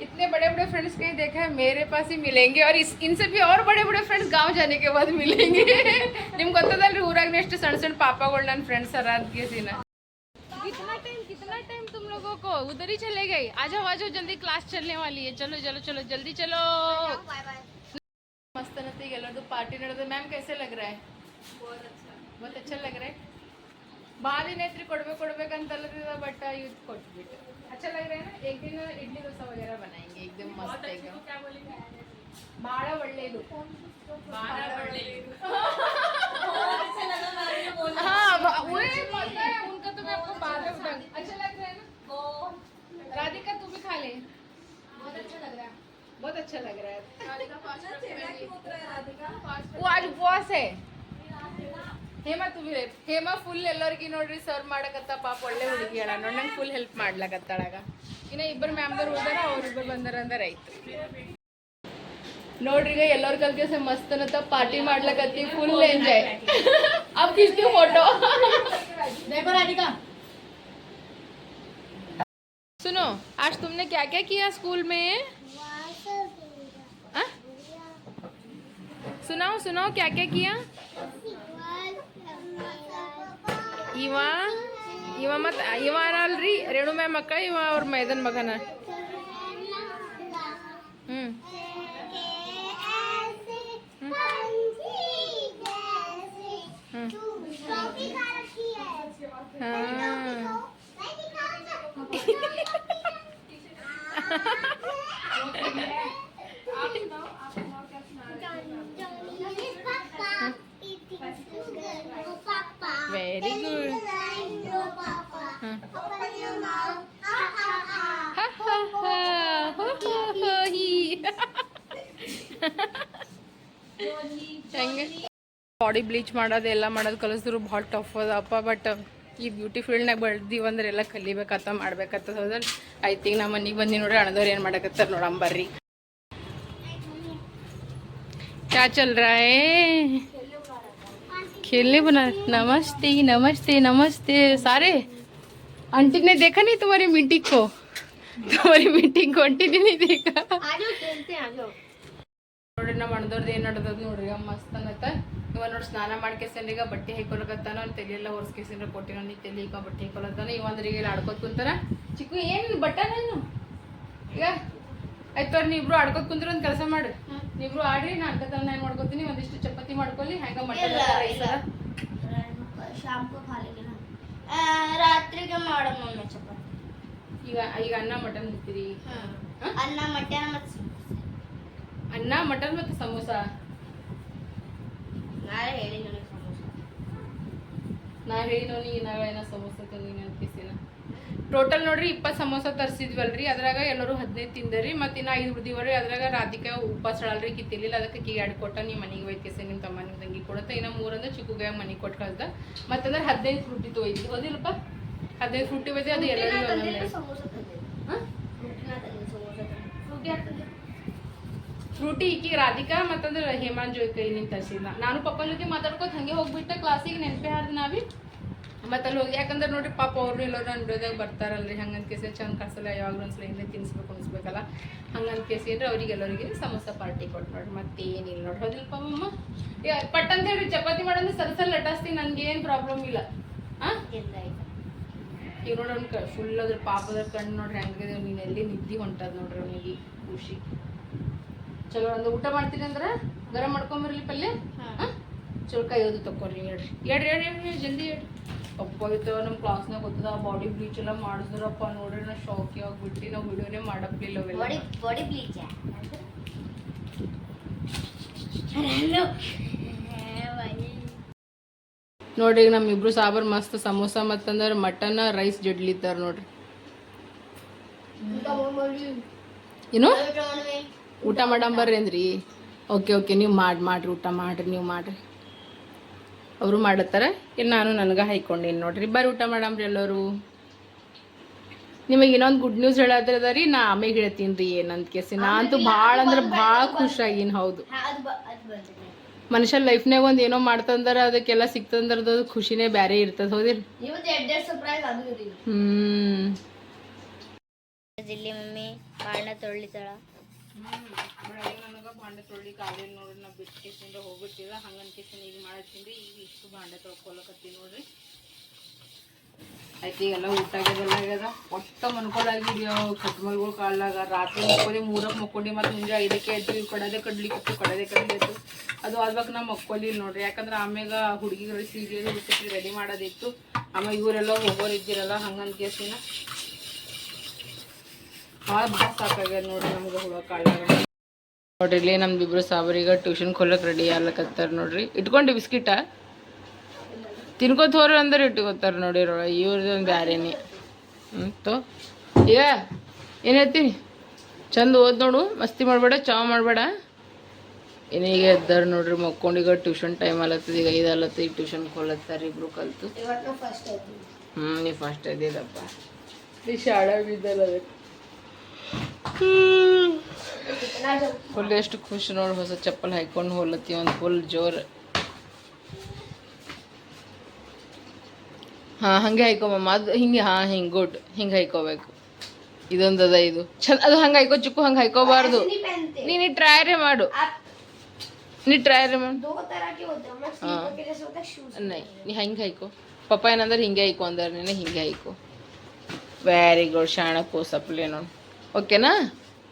इतने बड़े बड़े फ्रेंड्स कहीं देखा है मेरे पास ही मिलेंगे और इस इनसे भी और बड़े बड़े फ्रेंड्स गांव जाने के बाद मिलेंगे ನಿಮ್ಗೆ ಗೊತ್ತದಲ್ರಿ ಊರಾಗ ಎಷ್ಟು ಸಣ್ಣ ಸಣ್ಣ ಪಾಪಗಳು ನನ್ನ ಫ್ರೆಂಡ್ಸ್ ಅರ ಅಂತ ಕೇಸಿನ कितना टाइम कितना टाइम तुम लोगों को उधर ही चले गए आ जाओ आ जाओ जल्दी क्लास चलने वाली है चलो चलो चलो जल्दी चलो मस्त रहते ಎಲ್ಲರದು ಪಾರ್ಟಿ ನಡೆದ ಮ್ಯಾಮ್ कैसे लग रहा है बहुत अच्छा लग रहा है ಭಾಳ ದಿನ ಐತ್ರಿ ಕೊಡ್ಬೇಕು ಕೊಡ್ಬೇಕಂತಲ್ಲದ ಬಟ್ ಇದ್ ಕೊಟ್ಬಿಟ್ಟು अच्छा लग रहा है ना एक दिन इडली डोसा वगैरह बनाएंगे एकदम मस्त एकदम ಭಾಳ ಒಳ್ಳೇದು ಭಾಳ ಒಳ್ಳೇದು हाँ ब- वही पता है उनका तो मैं आपको बाद में बताऊंगी अच्छा लग रहा है ना राधिका तू भी खा ले बहुत अच्छा लग रहा है बहुत अच्छा लग रहा है वो आज उपवास है ಹೇಮಾ ತುವಿ ಹೇಮಾ ಫುಲ್ ಎಲ್ಲರಿಗೆ ನೋಡ್ರಿ ಸರ್ವ್ ಮಾಡಕತ್ತ ಪಾಪ ಒಳ್ಳೆ ಹುಡುಗಿ ಹೇಳ ನೋಡಿ ನಂಗೆ ಫುಲ್ ಹೆಲ್ಪ್ ಮಾಡ್ಲಕತ್ತಾಳಾಗ ಇನ್ನ ಇಬ್ಬರು ಮ್ಯಾಮ್ದವ್ರು ಹೋದಾರ ಅವ್ರಿಬ್ಬರು ಬಂದಾರ ಅಂದ್ರೆ ಆಯ್ತು ನೋಡ್ರಿ ಈಗ ಎಲ್ಲರ ಕಲ್ಕೆ ಮಸ್ತ್ ಅನ್ನತ್ತ ಪಾರ್ಟಿ ಮಾಡ್ಲಕತ್ತಿ ಫುಲ್ ಎಂಜಾಯ್ अब किसकी फोटो देखो राधिका सुनो आज तुमने क्या क्या किया स्कूल में हाँ? सुनाओ सुनाओ क्या क्या किया ಇವ ಇವ ಮತ್ತ ಇವ ಅಲ್ರಿ ರೇಣು ಮ್ಯಾಮ್ ಅಕ್ಕ ಇವ ಅವ್ರ ಮೈದನ್ ಮಗನ ಹ್ಮ್ ಹ್ಮ್ ಹಾ ವೆರಿ ಗುಡ್ ಹೆಂಗೆ ಬಾಡಿ ಬ್ಲೀಚ್ ಮಾಡೋದು ಎಲ್ಲ ಮಾಡೋದು ಕಲಿಸಿದ್ರು ಭಾಳ ಟಫ್ ಅದಪ್ಪ ಬಟ್ ಈ ಬ್ಯೂಟಿ ಫೀಲ್ಡ್ನಾಗ ಬೆಳ್ದೀವಿ ಅಂದ್ರೆ ಎಲ್ಲ ಕಲಿಬೇಕತ್ತ ಮಾಡ್ಬೇಕತ್ತ ಹೌದಲ್ಲ ಆಯ್ತು ಈಗ ನಮ್ಮ ಮನೆಗೆ ಬಂದು ನೋಡ್ರಿ ಅಣ್ಣದವ್ರು ಏನು ಮಾಡಕತ್ತಾರ ನೋಡಂಬರ್ರಿ क्या चल रहा है खेलने बना नमस्ते नमस्ते नमस्ते सारे आंटी ने देखा नहीं तुम्हारी मीटिंग को तुम्हारी मीटिंग को आंटी ने नहीं देखा ನೋಡ್ರಿ ನಮ್ಮ ಅಣ್ಣದವ್ರದ್ದು ಏನು ನಡ್ದದ್ ನೋಡ್ರಿ ಮಸ್ತ್ ಅನ್ನತ್ತ. ಇವ ನೋಡಿ ಸ್ನಾನ ಮಾಡ್ಕೇಸನ್ ಈಗ ಬಟ್ಟೆ ಹೈಕೊಳಕತ್ತಾನ ಅವ್ನು ತಲೆ ಎಲ್ಲ ಒರ್ಸ್ಕೇಸನ್ರ ಕೊಟ್ಟಿನ ನೀ ತಲೆ ಈಗ ಬಟ್ಟೆ ಹೈಕೊಳತ್ತಾನ ಇವಂದ್ರೆ ಈಗ ಆಡ್ಕೊತ ಕುಂತಾರ. ಚಿಕ್ಕು ಏನು ನಾನು ಈಗ? ಆಯ್ತು ಅವ್ರು ನೀಬ್ರು ಆಡ್ಕೊತ ಕುಂತ್ರ ಒಂದು ಕೆಲಸ ಮಾಡು. ನೀಬ್ರು ಆಡ್ರಿ ನಾ ಅಂತ ತನ ಏನ್ ಮಾಡ್ಕೊತೀನಿ ಒಂದಿಷ್ಟು ಚಪಾತಿ ಮಾಡ್ಕೊಳ್ಳಿ ಹ್ಯಾಂಗ ಮಟನ್ ರಾತ್ರಿಗೆ ಮಾಡಮ್ಮ ಚಪಾತಿ. ಈಗ ಈಗ ಅನ್ನ ಮಟನ್ ಬಿಡ್ತೀರಿ. ಅನ್ನ ಅನ್ನ ಮಟನ್ ಮತ್ತು ಸಮೋಸ? ನಾಳೆ ಹೇಳಿ ನನಗೆ ಸಮೋಸ. ನಾ ಹೇಳಿನೋ ನೀ ನಾವೇನ ಸಮೋಸ ತಂದೀನಿ ಅನ್ಕಿಸಿನ ಟೋಟಲ್ ನೋಡ್ರಿ ಇಪ್ಪತ್ತು ಸಮೋಸ ತರಿಸಿದ್ವಲ್ರಿ ಅದ್ರಾಗ ಎಲ್ಲರೂ ಹದಿನೈದು ತಿಂದರಿ ಮತ್ತೆ ಇನ್ನ ಐದು ಉಳ್ದಿವರಿ ಅದ್ರಾಗ ರಾಧಿಕಾ ಉಪವಾಸ ಕಿ ಕಿತ್ತಿಲಿಲ್ಲ ಅದಕ್ಕೆ ಕಿ ಎರಡು ಕೊಟ್ಟ ನೀ ಮನೆಗೆ ಒಯ್ತಿಸಿ ನಿಮ್ಮ ತಮ್ಮ ನಿಮ್ಮ ತಂಗಿ ಕೊಡುತ್ತೆ. ಇನ್ನ ಮೂರಂದ್ರೆ ಚಿಕ್ಕಗ ಮನೆಗೆ ಕೊಟ್ಟು ಕಳ್ದ ಮತ್ತಂದ್ರೆ ಹದಿನೈದು ಫ್ರೂಟಿ ತೊಯ್ದು ಹೋದಿಲ್ಲಪ್ಪ ಹದಿನೈದು ಫ್ರೂಟಿ ಬೈದಿ ಅದು ಎಲ್ಲರಿಗೂ ಒಂದೊಂದೇ ಸಮೋಸ ತಂದೆ ಹಾಂ ಫ್ರೂಟಿನ ತಂದೆ ಸಮೋಸ ತಂದೆ ಫ್ರೂಟಿ ಹಾಕ್ತಂದೆ ಫ್ರೂಟಿ ಈಕಿ ರಾಧಿಕಾ ಮತ್ತಂದ್ರೆ ಹೇಮಾಂಜು ಕೈ ನಿಂತ ನಾನು ಪಪ್ಪನ ಜೊತೆ ಮಾತಾಡ್ಕೋತ ಹಂಗೆ ಹೋಗ್ಬಿಟ್ಟೆ ಕ್ಲಾಸಿಗೆ ನೆನಪೇ ಹಾರ್ದು ನಾವಿ. ಮತ್ತೆ ಅಲ್ಲಿ ಹೋಗಿ, ಯಾಕಂದ್ರೆ ನೋಡ್ರಿ ಪಾಪ ಅವ್ರು ಎಲ್ಲರೂ ನನ್ನ ವಿಡಿಯೋದಾಗ ಬರ್ತಾರಲ್ರಿ ಹಂಗಂತ ಕೇಸಿ ಚಂದ ಕಳ್ಸಲ್ಲ ಯಾವಾಗಲೂ ಒಂದ್ಸಲ ಹಿಂದೆ ತಿನ್ಸ್ಬೇಕು ಅನ್ಸ್ಬೇಕಲ್ಲ ಹಂಗಂತ ಕೇಸಿ ಅಂದ್ರೆ ಅವ್ರಿಗೆ ಎಲ್ಲರಿಗೆ ಸಮೋಸ ಪಾರ್ಟಿ ಕೊಟ್ಟು ನೋಡ್ರಿ, ಮತ್ತೇನಿಲ್ಲ ನೋಡಿ ಹೌದಿಲ್ಪ ಅಮ್ಮ ಪಟ್ ಅಂತ ಹೇಳಿ ಚಪಾತಿ ಮಾಡಂದ್ರೆ ಸರಸಲ್ ಲಟಾಸ್ತೀನಿ ನನ್ಗೆ ಏನು ಪ್ರಾಬ್ಲಮ್ ಇಲ್ಲ. ಹಾಂ ಈಗ ನೋಡ್ರಿ ಫುಲ್ ಅದ್ರ ಪಾಪದ ಕಣ್ಣು ನೋಡ್ರಿ, ಹಂಗಿದೆ ನೀನು ಎಲ್ಲಿ ನಿದ್ದಿ ಹೊಂಟದ ನೋಡ್ರಿ ಅವನಿಗೆ, ಖುಷಿ. ಚಲೋ ಒಂದು ಊಟ ಮಾಡ್ತೀನಿ ಅಂದ್ರೆ ಗರಂ ಮಾಡ್ಕೊಂಬರ್ಲಿ ಪಲ್ಯ? ಹಾಂ. ಚಲೋ ಕೈಯೋದು ತಕ್ಕೊರಿ ಹೇಳ್ರಿ. ಹೇಳ್ರಿ ಹೇಳ್ರಿ ಹೇಳ್ರಿ ಜಲ್ದಿ ಹೇಳ್ರಿ. ಅಪ್ಪ ಇತ್ತು ನಮ್ಮ ಕ್ಲಾಸ್ನಾಗ ಗೊತ್ತದ ಬಾಡಿ ಬ್ಲೀಚ್ ಎಲ್ಲ ಮಾಡಿದ್ರಪ್ಪ ನೋಡ್ರಿ ನಾ ಶಾಕಿ ಆಗ್ಬಿಟ್ಟು ನಾವು ವಿಡಿಯೋನೇ ಮಾಡಪ್ಲಿಲ್ಲ ಬಾಡಿ ಬ್ಲೀಚ್ ನೋಡ್ರಿ ಈಗ ನಮ್ಮಿಬ್ರು ಸಾಬರ್ ಮಸ್ತ್ ಸಮೋಸ ಮತ್ತಂದ್ರೆ ಮಟನ್ ರೈಸ್ ಜಡ್ಲಿತ್ತಾರ ನೋಡ್ರಿ. ಏನು? ಊಟ ಮಾಡಂಬರ್ರಿ ಅಂದ್ರಿ ಓಕೆ ಓಕೆ ನೀವು ಮಾಡಿ ಮಾಡಿರಿ ಊಟ ಮಾಡಿರಿ ನೀವು ಮಾಡ್ರಿ. ಅವರು ಮಾಡತ್ತಾರ? ಇನ್ನು ನಾನು ನನಗೆ ಹೈಕೊಂಡೀನಿ ನೋಡ್ರಿ. ಬರ್ರಿ ಊಟ ಮಾಡಂಬ್ರಿ ಎಲ್ಲರೂ. ನಿಮಗೆ ಇನ್ನೊಂದು ಗುಡ್ ನ್ಯೂಸ್ ಹೇಳತ್ತದ ರೀ ನಾ ಆಮೇಲೆ ಹೇಳ್ತೀನಿ ರೀ ಏನಂತ ಕೇಸಿ ನಾ ಅಂತೂ ಭಾಳ ಅಂದ್ರೆ ಭಾಳ ಖುಷಿಯಾಗಿನ ಹೌದು. ಮನುಷ್ಯ ಲೈಫ್ನಾಗ ಒಂದು ಏನೋ ಮಾಡ್ತಂದ್ರೆ ಅದಕ್ಕೆಲ್ಲ ಸಿಕ್ತಂದ್ರೆ ಅದು ಖುಷಿನೇ ಬೇರೆ ಇರ್ತದ ಹೌದಿರಿ ಹ್ಮ್. ಹ್ಞೂ ಇಲ್ಲಿ ಮಮ್ಮಿ ಬಾಣ ತೊಳಿತಾಳ ನನಗೆ ಭಾಂಡೆ ತೊಳಿಲಿಕ್ಕೆ ಆಗಲಿ ನೋಡ್ರಿ ನಾ ಬಿಟ್ಟು ಕೇಸಿಂದ ಹೋಗ್ಬಿಟ್ಟಿಲ್ಲ. ಹಂಗನ್ ಕೇಸಿನ ಈಗ ಮಾಡತ್ತೀನಿ. ಈಗ ಇಷ್ಟು ಭಾಂಡೆ ತೊಳ್ಕೊಳಕತ್ತೀನಿ ನೋಡ್ರಿ. ಆಯ್ತು ಈಗೆಲ್ಲ ಊಟ ಆಗ್ಯದೆಲ್ಲ ಆಗ್ಯದ. ಒಟ್ಟ ಮನ್ಕೊಳಾಗಿದ್ಯೋ ಕಟ್ಮಲ್ಗಳು ಕಾಲಾಗ ರಾತ್ರಿ ಮಕ್ಕೋದಿ ಮೂರಕ್ಕೆ ಮಕ್ಕೊಂಡಿ ಮತ್ತು ಮುಂಜೆ ಐದಕ್ಕೆ ಎದ್ದು ಕಡದೆ ಕಡ್ಲಿಕ್ಕೆ ಕಡದೆ ಕಡ್ಲಿತ್ತು ಅದು ಆದ್ಬೇಕು ನಾ ಮಕ್ಕೊಲಿಲ್ಲ ನೋಡ್ರಿ. ಯಾಕಂದ್ರೆ ಆಮ್ಯಾಗ ಹುಡುಗಿಗಳು ಹುಡುಕಿ ರೆಡಿ ಮಾಡೋದಿತ್ತು. ಆಮೇಲೆ ಇವರೆಲ್ಲ ಹೋಗೋರು ಇದ್ದಿರಲ್ಲ ಹಂಗನ್ ಕೇಸಿನ. ಭಾಳ ಭಾಳ ಸಾಕಾಗ್ಯದ ನೋಡ್ರಿ ನಮ್ಗೆ ನೋಡ್ರಿ ಇಲ್ಲಿ ನಮ್ದು ಇಬ್ರು ಸಾಬರಿಗ ಟ್ಯೂಷನ್ ಕೊಲ್ಲಕ್ಕೆ ರೆಡಿ ಆಗ್ಲಕತ್ತಾರ ನೋಡ್ರಿ. ಇಟ್ಕೊಂಡು ಬಿಸ್ಕಿಟ? ತಿನ್ಕೋತ ಹೋರಿ ಅಂದ್ರೆ ಇಟ್ಕೋತಾರ ನೋಡಿ ಇವ್ರದ್ದು ಒಂದು ಬ್ಯಾರೇನಿ. ಹ್ಞೂ ತೋ. ಈಗ ಏನು ಹೇಳ್ತೀನಿ? ಚಂದ ಓದ್ ನೋಡು ಮಸ್ತಿ ಮಾಡಬೇಡ ಚಾವ್ ಮಾಡಬೇಡ. ಏನೀಗ ಎದ್ದಾರ ನೋಡ್ರಿ ಈಗ ಟ್ಯೂಷನ್ ಟೈಮ್ ಅಲ್ಲತ್ತದ ಈಗ ಐದು ಅಲ್ಲತ್ತ ಈಗ ಟ್ಯೂಷನ್ ಕೊಲ್ಲತ್ತಾರ ಇಬ್ರು ಕಲ್ತು. ಇವತ್ತು ಫಸ್ಟ್ ಆಯ್ತು ಹ್ಞೂ ನೀ ಫಸ್ಟ್ ಇದ್ದಿದ್ದಪ್ಪ ನೀ ಶಾಲೆ ಬಿದ್ದಲ್ಲ ಅದಕ್ಕೆ ಫುಲ್ ಎಷ್ಟು ಖುಷಿ ನೋಡಿ ಹೊಸ ಚಪ್ಪಲ್ ಹಾಕೊಂಡು ಹೋಲತ್ತೀವಿ ಒಂದು ಫುಲ್ ಜೋರು. ಹಾಂ ಹಾಗೆ ಹಾಯ್ಕೊಮ್ಮ ಅದು ಹಿಂಗೆ ಹಾಂ ಹಿಂಗೆ ಗುಡ್. ಹಿಂಗೆ ಹಾಯ್ಕೋಬೇಕು. ಇದೊಂದು ಅದ ಇದು. ಚಂದ ಅದು ಹಂಗೆ ಹಾಯ್ಕೋ ಚಿಕ್ಕು ಹಂಗೆ ಹಾಯ್ಕೋಬಾರ್ದು. ನೀನು ರೀ ಮಾಡು. ನೀ ಟ್ರಯರೇ ಮಾಡು. ಹಾಂ. ನೈ ನೀ ಹಂಗೆ ಹಾಯ್ಕೋ. ಪಪ್ಪ ಏನಂದ್ರೆ ಹಿಂಗೆ ಹಾಯ್ಕೊ ಅಂದ್ರೆ ನೀನು ಹಿಂಗೆ ಹಾಯ್ಕೋ. ವೆರಿ ಗುಡ್ ಶಾಣಕ್ಕೂ ಸಪ್ಲೇ ನೋಡು. ಓಕೆನಾ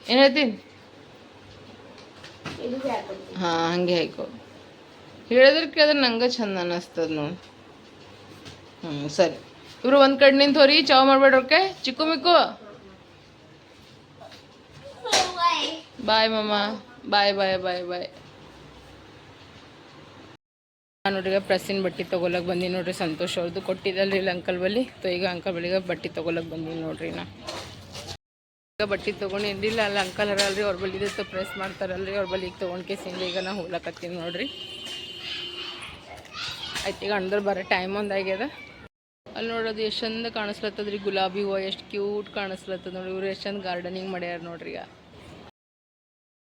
ಏನು ಹೇಳ್ತೀನಿ ಇದು भी ಹಾಕ್ಬೋದು ಹಾಂ ಹಂಗೆ ಹಾಯ್ಕೊ ಹೇಳಿದ್ರೆ ಕೇಳಿದ್ರೆ ನಂಗೆ ಚಂದ ಅನ್ನಿಸ್ತದ ನೋಡಿ ಹ್ಞೂ ಸರಿ ಇವರು ಒಂದು ಕಡೆ ನಿಂತು ಹೋರಿ ಚಾವ್ ಮಾಡ್ಬೇಡ್ರಿ ಓಕೆ ಚಿಕ್ಕು ಮಿಕ್ಕು ಬಾಯ್ ಮಮ್ಮ ಬಾಯ್ ಬಾಯ್ ಬಾಯ್ ಬಾಯ್ ನೋಡ್ರಿ ಈಗ ಪ್ರೆಸ್ಸಿನ ಬಟ್ಟೆ ತೊಗೊಳಕ್ಕೆ ಬಂದೀನಿ ನೋಡ್ರಿ ಸಂತೋಷ್ ಅವ್ರದ್ದು ಕೊಟ್ಟಿದ್ದಲ್ರಿ ಇಲ್ಲಿ ಅಂಕಲ್ ಬಲ್ಲಿ ಸೊ ಈಗ ಅಂಕಲ್ ಬಳಿಗೆ ಬಟ್ಟೆ ತೊಗೊಳಕ್ಕೆ ಬಂದೀನಿ ನೋಡ್ರಿ ನಾ ಈಗ ಬಟ್ಟೆ ತೊಗೊಂಡು ಇಲ್ಲ ಅಲ್ಲಿ ಅಂಕಲ್ ಅರಲ್ರಿ ಅವ್ರ ಬಳಿ ಇರುತ್ತೆ ಪ್ರೆಸ್ ಮಾಡ್ತಾರಲ್ರಿ, ಅವ್ರ ಬಳಿ ಈಗ ತೊಗೊಂಡು ಕೇಸಿಂದ ಈಗ ನಾ ಹೋಗ್ಲಕತ್ತೀನಿ ನೋಡ್ರಿ. ಆಯ್ತು, ಈಗ ಅಂದ್ರ ಬರೋ ಟೈಮ್ ಒಂದಾಗ್ಯದ ಅಲ್ಲಿ ನೋಡೋದು ಎಷ್ಟು ಚಂದ ಕಾಣಿಸ್ಲತ್ತದ್ರಿ, ಗುಲಾಬಿ ಹೂವು ಎಷ್ಟು ಕ್ಯೂಟ್ ಕಾಣಿಸ್ಲತ್ತದ ನೋಡಿ ಇವ್ರು ಎಷ್ಟು ಚಂದ ಗಾರ್ಡನಿಂಗ್ ಮಾಡ್ಯಾರ ನೋಡ್ರಿ ಈಗ.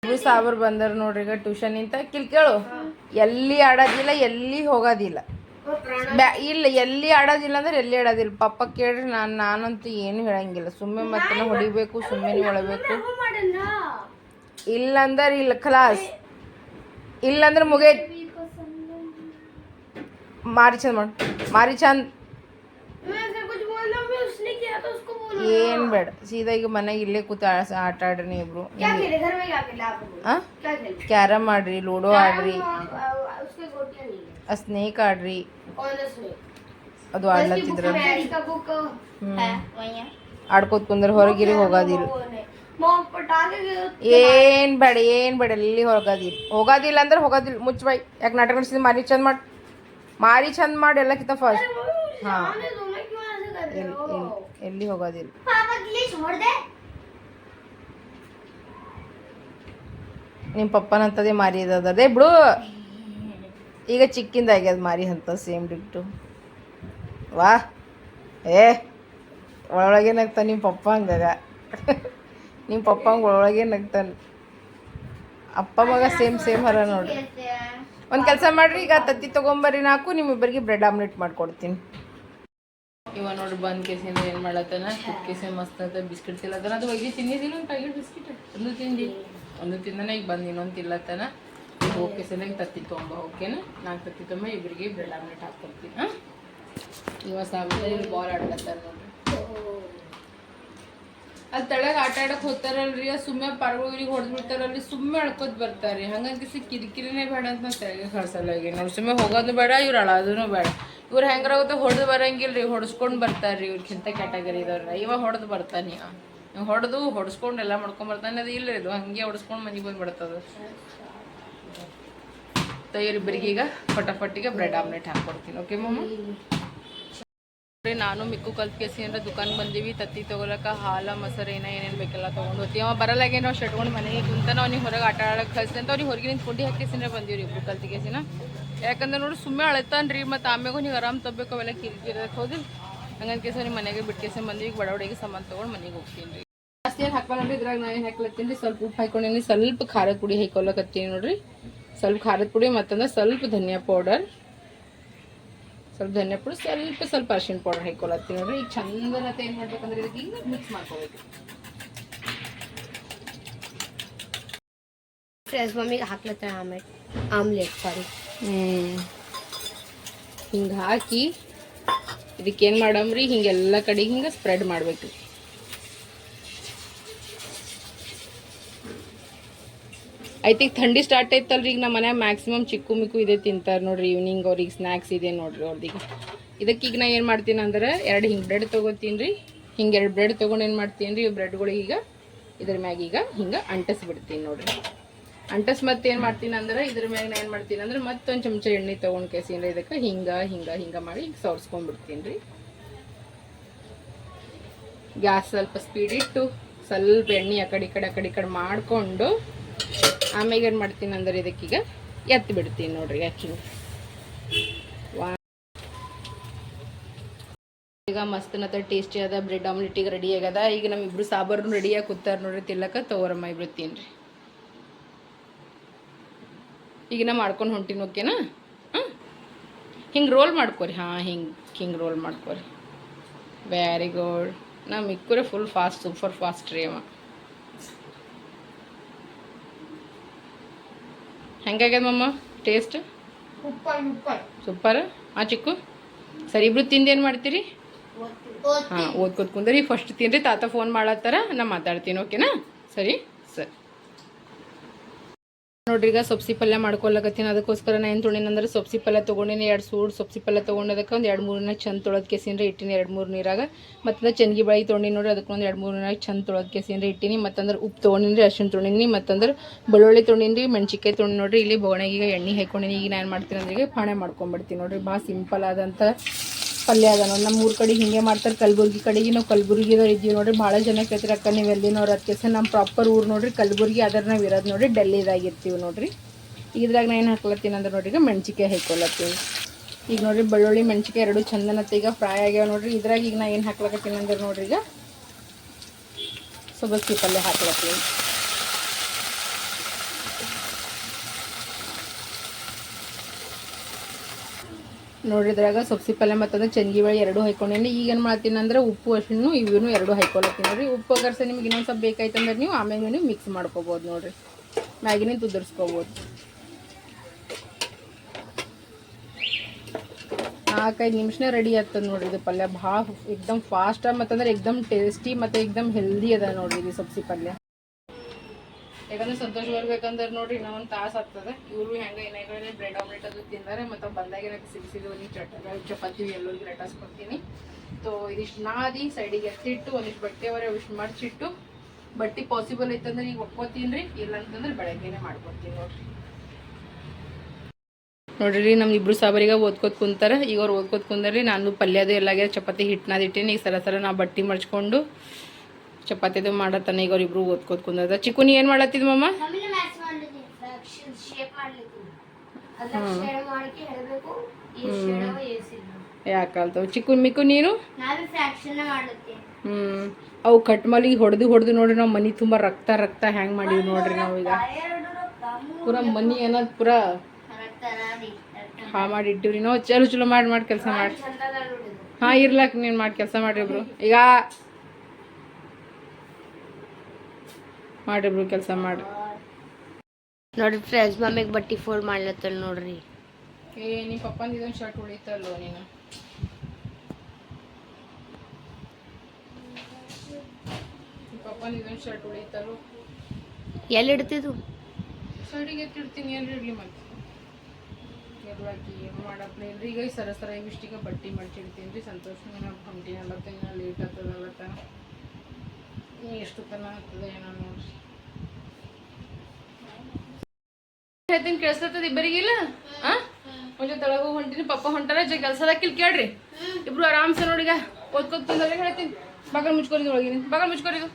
ಇಬ್ರು ಸಾಬರ್ ಬಂದಾರ ನೋಡ್ರಿ ಈಗ ಟ್ಯೂಷನ್ ಇಂತ, ಕಿಲ್ ಕೇಳು. ಎಲ್ಲಿ ಆಡೋದಿಲ್ಲ, ಎಲ್ಲಿ ಹೋಗೋದಿಲ್ಲ. ಇಲ್ಲ ಎಲ್ಲಿ ಆಡೋದಿಲ್ಲ ಅಂದ್ರೆ ಎಲ್ಲಿ ಆಡೋದಿಲ್ಲ. ಪಪ್ಪ ಕೇಳ್ರಿ ನಾನು ನಾನಂತೂ ಏನು ಹೇಳಂಗಿಲ್ಲ. ಸುಮ್ಮನೆ ಮತ್ತೆ ಹೊಡಿಬೇಕು ಸುಮ್ಮನೆ ಹೊಳಬೇಕು. ಇಲ್ಲಂದ್ರೆ ಇಲ್ಲ ಕ್ಲಾಸ್ ಇಲ್ಲಂದ್ರೆ ಮುಗೇ ಮಾರಿ ಚಂದ ಮಾಡ. ಮಾರಿ ಚಂದ ಏನು ಬೇಡ. ಸೀದಾ ಈಗ ಮನೆಗೆ ಇಲ್ಲೇ ಕೂತು ಆಟ ಆಡ್ರಿ ಇಬ್ರು. ಕ್ಯಾರಮ್ ಆಡ್ರಿ ಲೂಡೋ ಆಡ್ರಿ. ಆ ಸ್ನೇಕ್ ಆಡ್ರಿ. ಅದು ಆಡ್ಲತ್ತಿದ್ರ. ಆಡ್ಕೋತ್ ಕುಂದ್ರ ಹೊರಗಿರಿ ಹೋಗೋದಿರು ಏನ್ ಬೇಡ ಏನ್ ಬೇಡ ಎಲ್ಲಿ ಹೋಗೋದಿಲ್ಲ ಹೋಗೋದಿಲ್ಲ ಅಂದ್ರೆ ಹೋಗೋದಿಲ್ಲ ಮುಚ್ಚಬಾಯ್ ಯಾಕೆ ನಾಟಕ ನಡೆಸಿದ ಮಾರಿ ಚಂದ ಮಾಡಿ ಮಾರಿ ಚಂದ ಮಾಡಿ ಎಲ್ಲಕ್ಕಿಂತ ಫಸ್ಟ್ ಹಾ. ಎಲ್ಲಿ ಹೋಗಾದಿಲ್ಲ ನಿಮ್ಮ ಪಪ್ಪನಂತದೇ ಮಾರಿ ಅದೇ ಬಿಡು. ಈಗ ಚಿಕ್ಕಿಂದ ಆಗ್ಯದ ಮಾರಿ ಅಂತ ಸೇಮ್ ಡಿಟ್ಟು ವಾ. ಏ, ಒಳೊಳಗೆ ನಗ್ತ ನಿಮ್ಮ ಪಪ್ಪ ಹಂಗಾಗ. ನಿಮ್ಮ ಪಪ್ಪ ಹಂಗೆ ಒಳೊಳಗೆ ನಗ್ತಾನೆ. ಅಪ್ಪ ಮಗ ಸೇಮ್ ಸೇಮ್ ಹರ ನೋಡ್ರಿ ಒಂದು ಕೆಲಸ ಮಾಡ್ರಿ, ಈಗ ತತ್ತಿ ತೊಗೊಂಬರ್ರಿ ನಾಲ್ಕು, ನಿಮ್ಮಿಬ್ಬರಿಗೆ ಬ್ರೆಡ್ ಆಮ್ಲೆಟ್ ಮಾಡ್ಕೊಡ್ತೀನಿ. ಇವ ನೋಡಿ ಬಂದ್ ಕೇಸಿಂದ ಏನು ಮಾಡ್ಲತ್ತಾನ ಕೇಸೆ ಮಸ್ತ್ ಅಂತ ಬಿಸ್ಕಿಟ್ ತಿಲ್ಲತ್ತಾನ ಅದು ಹೋಗಿ ತಿನ್ನಿದಿಲ್ಲ ಒಂದು ಪ್ಯಾಕೆಟ್ ಬಿಸ್ಕಿಟ್. ಒಂದು ತಿಂದು ಒಂದು ತಿಂದನ, ಈಗ ಬಂದು ಇನ್ನೊಂದು ತಿಲ್ಲತ್ತಾನ ಈಗ ಸರ್, ನಂಗೆ ತತ್ತಿ ತೊಗೊಂಬ ಓಕೆನಾ? ನಾನು ತತ್ತಿ ತೊಗೊಂಬ ಇಬ್ಬರಿಗೆ ಬ್ರೆಡ್ ಆಮ್ಲೆಟ್ ಹಾಕ್ಕೊಡ್ತೀನಿ, ಹಾಂ? ಇವಾಗ ಇಲ್ಲಿ ಬಾಲ್ ಆಡ್ಲತ್ತಾರ ನೋಡ್ರಿ. ಅಲ್ಲಿ ತೆಳಗೆ ಆಟ ಆಡಕ್ಕೆ ಹೋಗ್ತಾರಲ್ರಿ ಸುಮ್ಮನೆ ಪರವಾಗಿ ಹೊಡೆದು ಬಿಡ್ತಾರಲ್ರಿ, ಸುಮ್ಮನೆ ಅಳ್ಕೋತ ಬರ್ತಾರೆ ಹಂಗಂತಿಸಿ ಕಿರಿಕಿರಿನೇ ಬೇಡ ಅಂತ ನಾನು ತೆಳಗೆ ಕಳ್ಸಲ್ಲಾಗಿ ನಾವು ಸುಮ್ಮನೆ ಹೋಗೋದು ಬೇಡ, ಇವ್ರು ಅಳೋದೂ ಬೇಡ. ಇವ್ರು ಹೆಂಗಾಗುತ್ತೆ ಹೊಡೆದು ಬರಂಗಿಲ್ಲ ರೀ ಹೊಡ್ಸ್ಕೊಂಡು ಬರ್ತಾರೆ ಇವ್ರಿಗಿಂತ ಕ್ಯಾಟಗರಿ ಇದವ್ರ ಇವಾಗ ಹೊಡೆದು ಬರ್ತಾನೆ ಹೊಡೆದು, ಹೊಡ್ಸ್ಕೊಂಡು ಎಲ್ಲ ಮಾಡ್ಕೊಂಡು ಬರ್ತಾನೆ. ಅದು ಇಲ್ಲ ಇದು ಹಂಗೆ ಹೊಡ್ಸ್ಕೊಂಡು ಮನೆಗೆ ಬಂದು ಬಿಡ್ತದ ಇವ್ರಿಬ್ಬರಿಗೆ ಈಗ ಫಟಾಫಟ್ಟಿಗೆ ಬ್ರೆಡ್ ಆಮ್ಲೆಟ್ ಹಾಕ್ಕೊಡ್ತೀನಿ ಓಕೆ ಮಮ್ಮ? ನಾನು ಮಿಕ್ಕು ಕಲ್ತ್ಕೇಸಿ ಅಂದ್ರೆ ದುಕಾನ್ ಬಂದೀವಿ. ತತ್ತಿ ತಗೊಳಕ ಹಾಲ, ಮೊಸರು ಏನ ಏನೇನು ಬೇಕೆಲ್ಲ ತೊಗೊಂಡು ಹೋಗ್ತೀವಿ. ಅವ ಬರಲಾಗೇನೋ ಶಟ್ಕೊಂಡು ಮನೆಗೆ ಕುಂತ ಅವ್ನಿಗೆ ಹೊರಗೆ ಆಟ ಆಡಕ್ಕೆ ಕಳ್ಸಿ ಅಂತ ಅವ್ನಿಗೆ ಹೊರಗೆ ನಿಂತ್ಕೊಂಡು ಹಾಕಿಸಿದ್ರೆ ಬಂದೀವಿ ಇಬ್ರು ಕಲ್ತಿ ಕೇಸಿನ ಯಾಕಂದ್ರೆ ನೋಡಿ, ಸುಮ್ಮನೆ ಅಳತಾನ್ರಿ ಮತ್ತು ಆಮ್ಯಾಗ ನೀವು ಆರಾಮ್ ತಗೋಬೇಕು, ಅವೆಲ್ಲ ಕಿರಿಕಿರಕ್ಕೆ ಹೋದಿ ಹಂಗಂತ ಕೇಸ ಮನೆಗೆ ಬಿಟ್ಟು ಕೇಸ ಬಂದೀವಿ. ಈಗ ಬಡವಡಿಗೆ ಸಾಮಾನು ತೊಗೊಂಡು ಮನೆಗೆ ಹೋಗ್ತೀನಿ ರೀ ಜಾಸ್ತಿ ಏನು ಇದ್ರಾಗ ನಾನು ಏನು ಹಾಕ್ಲತ್ತೀನಿ? ರೀ ಸ್ವಲ್ಪ ಉಪ್ಪು ಹಾಕ್ಕೊಂಡೇನಿ ಸ್ವಲ್ಪ ಖಾರ ಪುಡಿ ಹಾಕೊಳಕತ್ತೀನಿ ನೋಡ್ರಿ. ಸ್ವಲ್ಪ ಖಾರದ ಪುಡಿ ಮತ್ತಂದ್ರೆ ಸ್ವಲ್ಪ ಧನಿಯಾ ಪೌಡರ್. ಸ್ವಲ್ಪ ಧನಿಯಾ ಪುಡಿ ಸ್ವಲ್ಪ ಸ್ವಲ್ಪ ಅರಿಶಿನ ಪೌಡರ್ ಹಾಕೊಳತ್ತೀನಿ ನೋಡ್ರಿ. ಈಗ ಚಂದನತೆ ಏನು ಮಾಡ್ಬೇಕಂದ್ರೆ ಇದಕ್ಕೆ ಈಗ ಮಿಕ್ಸ್ ಮಾಡ್ಕೋಬೇಕು. ಫ್ರೆಂಡ್ಸ್ ಮಮ್ಮಿಗೆ ಹಾಕ್ಲತ್ತ ಆಮ್ಲೆಟ್ ಆಮ್ಲೆಟ್ ಸಾರಿ ಹಿಂಗ ಹಾಕಿ ಇದಕ್ಕೆ ಏನು ಮಾಡಮ್ರಿ ಹಿಂಗೆಲ್ಲ ಕಡೆ ಹಿಂಗೆ ಸ್ಪ್ರೆಡ್ ಮಾಡಬೇಕು. ಆಯ್ತು ತಿಂಕ್ ಥಂಡಿ ಸ್ಟಾರ್ಟ್ ಐತಲ್ರಿ ಈಗ ನಮ್ಮ ಮನ್ಯಾಗ ಮ್ಯಾಕ್ಸಿಮಮ್ ಚಿಕ್ಕು ಮಿಕ್ಕು ಇದೆ ತಿಂತಾರೆ ನೋಡ್ರಿ ಈವ್ನಿಂಗ್ ಅವ್ರಿಗೆ ಸ್ನ್ಯಾಕ್ಸ್ ಇದೆ ನೋಡ್ರಿ ಅವ್ರಿಗೆ ಇದಕ್ಕೆ ಈಗ ನಾ ಏನು ಮಾಡ್ತೀನಿ ಅಂದ್ರೆ ಎರಡು ಹಿಂಗೆ ಬ್ರೆಡ್ ತೊಗೋತೀನಿ ರೀ ಹಿಂಗೆ ಎರಡು ಬ್ರೆಡ್ ತೊಗೊಂಡು ಏನು ಮಾಡ್ತೀನಿ ರೀ ಬ್ರೆಡ್ಗಳಿಗೆ ಈಗ ಇದ್ರ ಮ್ಯಾಗ ಈಗ ಹಿಂಗೆ ಅಂಟಿಸ್ಬಿಡ್ತೀನಿ ನೋಡ್ರಿ. ಅಂಟಸ್ ಮತ್ತೆ ಏನು ಮಾಡ್ತೀನಿ ಅಂದ್ರೆ ಇದ್ರ ಮ್ಯಾಗ ಏನು ಮಾಡ್ತೀನಿ ಅಂದ್ರೆ ಮತ್ತೊಂದು ಚಮಚ ಎಣ್ಣೆ ತೊಗೊಂಡು ಕೇಸಿನ ಇದಕ್ಕೆ ಹಿಂಗ ಹಿಂಗ ಹಿಂಗ ಮಾಡಿ ಹಿಂಗೆ ಸವರ್ಸ್ಕೊಂಡ್ಬಿಡ್ತೀನಿ ರೀ ಗ್ಯಾಸ್ ಸ್ವಲ್ಪ ಸ್ಪೀಡ್ ಇಟ್ಟು ಸ್ವಲ್ಪ ಎಣ್ಣೆ ಆ ಕಡೆ, ಈ ಕಡೆ, ಆ ಕಡೆ, ಈ ಕಡೆ ಮಾಡಿಕೊಂಡು ಆಮೇಲೆ ಏನು ಮಾಡ್ತೀನಿ ಅಂದ್ರೆ ಇದಕ್ಕೀಗ ಎತ್ತಿ ಬಿಡ್ತೀನಿ ನೋಡ್ರಿ ಹಿಂಗೆ ವಾ ಈಗ ಮಸ್ತನತ್ತ ಟೇಸ್ಟಿ ಅದ, ಬ್ರೆಡ್ ಆಮ್ಲೆಟ್ ಈಗ ರೆಡಿ ಆಗ್ಯದ. ಈಗ ನಮ್ಮಿಬ್ರು ಸಾಂಬಾರು ರೆಡಿಯಾಗಿ ಕೂತಾರ ನೋಡ್ರಿ ತಿಲ್ಲಕ ತಗೋರಮ್ಮ ಇಬ್ರು ತಿನ್ರಿ. ಈಗ ನಾ ಮಾಡ್ಕೊಂಡು ಹೊಂಟೀನಿ ಓಕೆನಾ? ಹಾಂ? ಹಿಂಗೆ ರೋಲ್ ಮಾಡ್ಕೋರಿ. ಹಾಂ, ಹಿಂಗೆ ಹಿಂಗೆ ರೋಲ್ ಮಾಡ್ಕೋರಿ. ವೆರಿ ಗುಡ್ ನಮ್ಮ ಇಕ್ಕೂರೆ ಫುಲ್ ಫಾಸ್ಟ್ ಸೂಪರ್ ಫಾಸ್ಟ್ ರೀ ಅವ. ಹೆಂಗಾಗ್ಯದಮ್ಮ ಟೇಸ್ಟ್ ಸೂಪರ್ ಆ ಚಿಕ್ಕು? ಸರಿ ಇಬ್ರು ತಿಂದು ಏನು ಮಾಡ್ತೀರಿ? ಹಾಂ ಓದ್ಕೋತ ಕುಂದ್ರಿ. ಫಸ್ಟ್ ತಿನ್ರಿ ತಾತ ಫೋನ್ ಮಾಡತ್ತಾರ ನಾ ಮಾತಾಡ್ತೀನಿ ಓಕೆನಾ ಸರಿ? ನೋಡ್ರಿ, ಈಗ ಸೊಪ್ಸಿ ಪಲ್ಯ ಮಾಡ್ಕೊಳಕತ್ತೀನಿ. ಅದಕ್ಕೋಸ್ಕರ ನಾನು ಏನು ತೊಗೊಂಡಿನಂದ್ರೆ ಸೊಪ್ಸಿ ಪಲ್ಯ ತೊಗೊಂಡಿನಿ. ಎರಡು ಸೂಡು ಸೊಪ್ಸಿ ಪಲ್ಯ ತೊಗೊಂಡದಕ್ಕೆ ಒಂದು ಎರಡು ಮೂರನ್ನ ಚಂದ ತೊಳೆದು ಕೆಸಿನ್ರಿ ಇಟ್ಟಿನಿ, ಎರಡು ಮೂರು ನೀರಾಗ. ಮತ್ತು ಚೆನ್ಗಿ ಬಾಯಿ ತೊಗೊಂಡಿನಿ ನೋಡ್ರಿ, ಅದಕ್ಕೆ ಒಂದು ಎರಡು ಮೂರು ನೀರಾಗ ಚಂದ ತೊಳೆದು ಕೆಸಿನ್ರಿ ಇಟ್ಟಿನಿ. ಮತ್ತಂದ್ರೆ ಉಪ್ಪು ತೊಗೊಂಡಿನಿ, ಅರ್ಶಿಣ ತೊಗೊಂಡಿನಿ. ಮತ್ತಂದ್ರೆ ಬೆಳ್ಳುಳ್ಳಿ ತೊಗೊಂಡಿನಿ ಮೆಣ್ಸಿಕಾಯಿ ತೊಗೊಂಡು ನೋಡ್ರಿ. ಇಲ್ಲಿ ಬೋಗಣಿಗೆ ಈಗ ಎಣ್ಣೆ ಹಾಕೊಂಡಿನಿ. ಈಗ ನಾನು ಮಾಡ್ತೀನಿ ಅಂದ್ರೆ ಈಗ ಪಾಣೆ ಮಾಡ್ಕೊಂಡ್ಬಿಡ್ತೀನಿ ನೋಡ್ರಿ. ಭಾಳ ಸಿಂಪಲ್ ಆದಂಥ ಪಲ್ಯ ಅದ ನೋಡಿ ನಮ್ಮ ಊರ ಕಡೆ ಹಿಂಗೆ ಮಾಡ್ತಾರೆ ಕಲಬುರ್ಗಿ ಕಡೆಗೆ. ನಾವು ಕಲಬುರ್ಗಿದವ್ರು ಇದ್ದೀವಿ ನೋಡ್ರಿ, ಭಾಳ ಜನ ಕೇಳ್ತೀರಿ, ಅಕ್ಕ, ನೀವು ಎಲ್ಲಿನವ್ರು? ಅದಕ್ಕೆ ನಮ್ಮ ಪ್ರಾಪರ್ ಊರು ನೋಡ್ರಿ, ಕಲಬುರ್ಗಿ ಅದ್ರ ನಾವು ಇರೋದು ನೋಡ್ರಿ ಡೆಲ್ಲಿದಾಗಿರ್ತೀವಿ ನೋಡ್ರಿ. ಇದ್ರಾಗ ನಾ ಏನು ಹಾಕ್ಲತ್ತೀನಿ ಅಂದ್ರೆ ನೋಡ್ರಿ, ಈಗ ಮೆಣ್ಸಿಕಾಯಿ ಹಾಕೊಳತ್ತೀವಿ ಈಗ ನೋಡ್ರಿ, ಬೆಳ್ಳುಳ್ಳಿ ಮೆಣ್ಸಿಕಾಯಿ ಎರಡು ಚಂದನತ್ತ ಈಗ ಫ್ರೈ ಆಗ್ಯಾವ ನೋಡ್ರಿ. ಇದ್ರಾಗ ಈಗ ನಾ ಏನು ಹಾಕ್ಲಕತ್ತೀನಿ ಅಂದ್ರೆ ನೋಡ್ರಿ, ಈಗ ಸೊಬಸ್ಗಿ ಪಲ್ಯ ಹಾಕ್ಲತ್ತೀನಿ. ನೋಡ್ರಿ ಇದ್ರಾಗ ಸೊಪ್ಸಿ ಪಲ್ಯ ಮತ್ತಂದ್ರೆ ಚಂಗಿ ಬೇಳೆ ಎರಡು ಹಾಕೊಂಡೇನಿ ಈಗ ಏನು ಮಾಡ್ತೀನಿ ಅಂದ್ರೆ ಉಪ್ಪು ಅಷ್ಟು ಇವನು ಎರಡು ಹಾಕೊಳತ್ತೀನಿ ನೋಡ್ರಿ. ಉಪ್ಪು ಅಗರ್ಸ ನಿಮ್ಗೆ ಇನ್ನೊಂದು ಸ್ವಲ್ಪ ಬೇಕಾಯ್ತಂದ್ರೆ ನೀವು ಆಮೇಲೆ ನೀವು ಮಿಕ್ಸ್ ಮಾಡ್ಕೋಬೋದು ನೋಡಿರಿ. ಮ್ಯಾಗಿನೇ ತುದರ್ಸ್ಕೋಬೋದು ನಾಲ್ಕೈದು ನಿಮಿಷನೇ ರೆಡಿ ಆಗ್ತದೆ ನೋಡ್ರಿ ಇದು ಪಲ್ಯ. ಭಾಳ, ಎಕ್ದಮ್ ಫಾಸ್ಟ್ ಮತ್ತಂದ್ರೆ ಎಕ್ದಮ್ ಟೇಸ್ಟಿ ಮತ್ತೆ ಎಕ್ದಮ್ ಹೆಲ್ದಿ ಅದ ನೋಡ್ರಿ ಇದು ಸಬ್ಸಿ ಪಲ್ಯ. ಯಾಕಂದ್ರೆ ಸಂತೋಷ ಬರ್ಬೇಕಂದ್ರೆ ನೋಡ್ರಿ ಇನ್ನೊಂದು ತಾಸು ಆಗ್ತದೆ. ಇವರು ಹೆಂಗೆ ಏನಾಗಡೆ ಬ್ರೆಡ್ ಆಮ್ಲೆಟ್ ಅದು ತಿಂದಾರೆ ಮತ್ತು ಬಂದಾಗ ಏನಕ್ಕೆ ಸಿಗಿಸಿದ್ರು ಒಂದು ಚಟ ಚಪಾತಿ ಎಲ್ಲರಿಗೆ ಲಟಾಸ್ಕೊಡ್ತೀನಿ ಸೊ ಇದಿಷ್ಟು ನಾದಿ ಸೈಡಿಗೆ ಎತ್ತಿಟ್ಟು ಒಂದಿಷ್ಟು ಬಟ್ಟೆ ಅವರೇ ಇಷ್ಟು ಮಡ್ಚಿಟ್ಟು, ಬಟ್ಟೆ ಪಾಸಿಬಲ್ ಐತಂದ್ರೆ ಈಗ ಒಪ್ಕೋತೀನಿ ರೀ, ಇಲ್ಲ ಅಂತಂದ್ರೆ ಬೆಳಗ್ಗೆನೆ ಮಾಡ್ಕೊಡ್ತೀನಿ ನೋಡ್ರಿ. ನೋಡ್ರಿ ನಮ್ಮ ಇಬ್ರು ಸಾಬರಿಗೆ ಓದ್ಕೋತ ಕುಂತಾರ. ಈಗ ಅವ್ರು ಓದ್ಕೋತ ಕುಂದ್ರಿ ನಾನು ಪಲ್ಯದು ಎಲ್ಲಾಗೆ ಚಪಾತಿ ಹಿಟ್ಟನಾದಿಟ್ಟಿನಿ ಈಗ ಸರ ಸರ ನಾ ಬಟ್ಟೆ ಮಡ್ಚ್ಕೊಂಡು ಚಪಾತಿದು ಮಾಡತ್ತಾನೆ ಈಗ ಅವ್ರಿಬ್ರು ಓದ್ಕೋತ ಕುಂದದ ಚಿಕ್ಕುನಿ ಏನು ಮಾಡತ್ತಿದ್ ಮಮ್ಮ ಯಾಕಲ್ತಾವ ಚಿಕ್ಕು ಮಿಕ್ಕು ನೀನು? ಹ್ಞೂ ಅವು ಕಟ್ ಮಲಿಗೆ ಹೊಡೆದು ಹೊಡೆದು ನೋಡ್ರಿ ನಾವು ಮನಿ ತುಂಬ ರಕ್ತ ರಕ್ತ ಹ್ಯಾಂಗ್ ಮಾಡಿವಿ ನೋಡ್ರಿ ನಾವು ಈಗ. ಪೂರ ಮನಿ ಅನ್ನೋದು ಪೂರ ಹಾ ಮಾಡಿ ಇಟ್ಟಿವ್ರಿ. ನಾವು ಚಲೋ ಚಲೋ ಮಾಡಿ ಮಾಡಿ ಕೆಲಸ ಮಾಡಿ. ಹಾ ಇರ್ಲಾಕ್ ನೀನು ಮಾಡಿ ಕೆಲಸ ಮಾಡ್ರಿಬ್ರು ಈಗ ಮಾಡಿಬ್ರು ಕೆಲಸ ಮಾಡಿ ನೋಡ್ರಿ ಫ್ರೆಂಡ್ಸ್ ಮಮ್ಮಿಗೆ ಬಟ್ಟೆ ಫೋಲ್ಡ್ ಮಾಡ್ಲತ್ತಲ್ಲ ನೋಡ್ರಿ. ಏ ನಿಮ್ಮ ಪಪ್ಪಂದ ಇದೊಂದು ಶರ್ಟ್ ಉಳಿತಲ್ಲೋ ನೀನು. ಪಪ್ಪಂದ ಇದೊಂದು ಶರ್ಟ್ ಉಳಿತಲ್ಲೋ. ಎಲ್ಲಿ ಇಡ್ತಿದ್ದು ಸೈಡಿಗೆ ಎತ್ತಿಡ್ತೀನಿ ಏನು ಇರಲಿ ಮತ್ತೆ. ಎಲ್ಲಾಕಿ ಏನು ಮಾಡಪ್ಲೆ ಇಲ್ರಿ ಈಗ ಸರ ಸರ ಇವಿಷ್ಟಿಗೆ ಬಟ್ಟೆ ಮಡ್ಚಿಡ್ತೀನಿ ರೀ ಸಂತೋಷ ಹೊಂಟಿನ ಅಲ್ಲತ್ತ ಲೇಟ್ ಆಗ್ತದ ಹೇಳ್ತೀನಿ ಕೇಳಿಸ್ತದ ಇಬ್ಬರಿಗಿಲ್ಲ ಆ? ಮುಂಚೆ ತಳಗ ಹೊಂಟಿನಿ, ಪಪ್ಪ ಹೊಂಟಾರ, ಜ ಕೆಲ್ಸದಾಕಿಲ್ ಕೇಳ್ರಿ. ಇಬ್ರು ಆರಾಮ್ಸೆ ನೋಡಿಗ ಓದ್ಕೋತ್ ಬಂದ್ರೆ ಹೇಳ್ತೀನಿ. ಬಗಲ್ ಮುಚ್ಕೊರಿದು ಒಳಗಿನಿ. ಬಗಲ್ ಮುಚ್ಕೊರಿದು.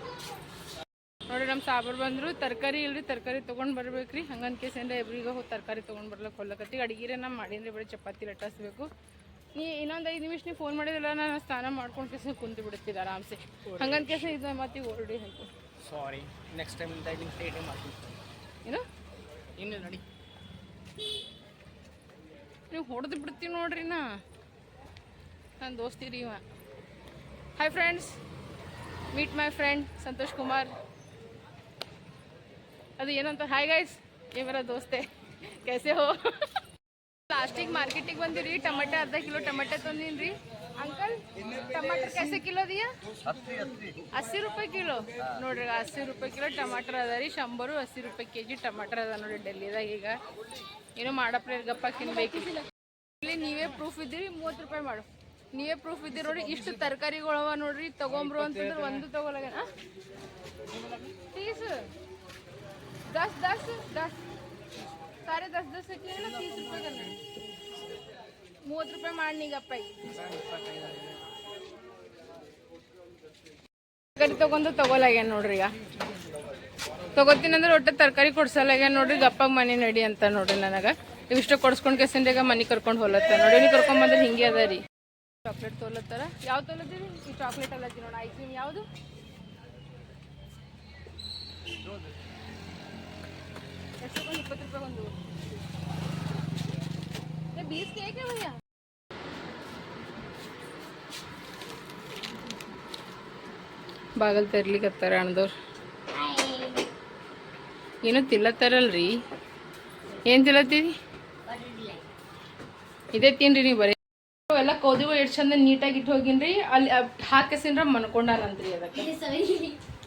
ನೋಡಿ ನಮ್ಮ ಸಾಬರ್ ಬಂದ್ರು. ತರಕಾರಿ ಇಲ್ರಿ, ತರಕಾರಿ ತೊಗೊಂಡು ಬರ್ಬೇಕ್ರಿ. ಹಂಗನ್ ಕೇಸ್ ಏನ್ರ ಇಬ್ರಿಗೆ ಹೋಗಿ ತರಕಾರಿ ತೊಗೊಂಡು ಬರ್ಲಕ್ಕೆ ಹೊಲಕತ್ತಿ ಅಡಿಗೆರೆ ನಾ ಮಾಡೀನ್ರಿ, ಬರೀ ಚಪಾತಿ ಲಟ್ಟಿಸ್ಬೇಕು. ನೀ ಇನ್ನೊಂದು ಐದು ನಿಮಿಷ ನೀವು ಫೋನ್ ಮಾಡಿದಿಲ್ಲ ನಾನು ಸ್ನಾನ ಮಾಡ್ಕೊಂಡು ಕೇಸ ಕುಂತು ಬಿಡ್ತಿದ್ದೆ ಆರಾಮ್ಸೆ ಹಂಗನ್ ಕೇಸ ಇದು ಮತ್ತೆ ಓಲ್ಡಿ ಹಾಕಿ ಸಾರಿ ನೆಕ್ಸ್ಟ್ ಟೈಮ್ ಟೈಮಿಂಗ್ ಲೇಟೇ ಮಾಡ್ತೀನಿ ಏನು ಇನ್ನು ನಡಿ ನೀವು ಹೊಡೆದು ಬಿಡ್ತೀವಿ ನೋಡ್ರಿ ನಾ ನನ್ನ ದೋಸ್ತಿರಿ ಇವ hi friends meet my friend Santosh Kumar ಅದು ಏನಂತ ಹಾಯ್ ಗೈಸ್ ಇವರ ದೋಸ್ತೆ कैसे हो ಲಾಸ್ಟಿಗೆ ಮಾರ್ಕೆಟಿಗೆ ಬಂದಿರಿ ಟೊಮೆಟೊ ಅರ್ಧ ಕಿಲೋ ಟೊಮೆಟೊ ತಂದಿನ್ರಿ. ಅಂಕಲ್ ಟಮಾಟರ್ ಕೆಸೆ ಕಿಲೋ ದಿಯಾ ಅಸ್ಸಿ ರೂಪಾಯಿ ಕಿಲೋ. ನೋಡ್ರಿ ಅಸ್ಸಿ ರೂಪಾಯಿ ಕಿಲೋ ಟಮಾಟರ್ ಅದ ರೀ ಶಂಬರು ಅಸ್ಸಿ ರೂಪಾಯಿ ಕೆ ಜಿ ಟಮಾಟರ್ ಅದ ನೋಡಿ ಡೆಲ್ಲಿದಾಗ ಈಗ. ಏನು ಮಾಡಪ್ರೆ ಗಪ್ಪ ತಿನ್ಬೇಕು. ಇಲ್ಲಿ ನೀವೇ ಪ್ರೂಫ್ ಇದ್ದೀರಿ ಮೂವತ್ತು ರೂಪಾಯಿ ಮಾಡು. ನೀವೇ ಪ್ರೂಫ್ ಇದ್ದೀರಿ ನೋಡಿ ಇಷ್ಟು ತರಕಾರಿಗಳವ ನೋಡ್ರಿ ತಗೊಂಬ್ರು ಅಂತಂದ್ರೆ ಒಂದು ತಗೋಲಾಗ ದಸ್ ದಸ್ ದಸ್. सारे दस दस के ना तीस रुपये करना ಮೂವತ್ತು ರೂಪಾಯಿ ಮಾಡ್ನಿಗಪ್ಪ ತರಕಾರಿ ತಗೊಂಡು ತಗೊಲಾಗ್ಯಾನ ನೋಡ್ರಿ ಈಗ ತಗೋತೀನಿ ಅಂದ್ರೆ ಒಟ್ಟು ತರಕಾರಿ ಕೊಡ್ಸಲಾಗ್ಯಾನ ನೋಡ್ರಿ ಗಪ್ಪಾಗ ಮನೆ ನಡಿ ಅಂತ ನೋಡ್ರಿ ನನಗೆ ಇವಿಷ್ಟು ಕೊಡ್ಸ್ಕೊಂಡು ಕೆಸಂಡ್ಯಾಗ ಮನೆ ಕರ್ಕೊಂಡು ಹೋಲತ್ತ ನೋಡಿ ನೀವು ಕರ್ಕೊಂಡ್ ಬಂದ್ರೆ ಹಿಂಗೆ ಅದ ರೀ ಚಾಕ್ಲೇಟ್ ತೊಲತ್ತಾರ ಯಾವ ತೊಲತ್ತೀರಿ ಈ ಚಾಕ್ಲೇಟ್ ಅಲ್ಲತ್ತಿ ನೋಡಿ ಐಸ್ ಕ್ರೀಮ್ ಯಾವುದು ಎಷ್ಟು ರೂಪಾಯಿ ಇಪ್ಪತ್ತು ರೂಪಾಯಿ ಒಂದು ये बीस के एक है भैया ಬಾಗಲ್ ತೆರ್ಲಿಕತ್ತಾರ ಅಣ್ಣದವ್ರು ಏನೋ ತಿಲ್ಲತ್ತಾರಲ್ರಿ ಏನು ತಿಲ್ಲತ್ತೀರಿ ಇದೇ ತಿನ್ರಿ ನೀವು ಬರೀ ಎಲ್ಲ ಕೌದಿಗಳು ಎಷ್ಟು ಚಂದ ನೀಟಾಗಿ ಇಟ್ಟು ಹೋಗಿನ್ರಿ ಅಲ್ಲಿ ಹಾಕಿಸಿನ್ರ ಮನ್ಕೊಂಡಾನಂತ್ರಿ ಅದಕ್ಕೆ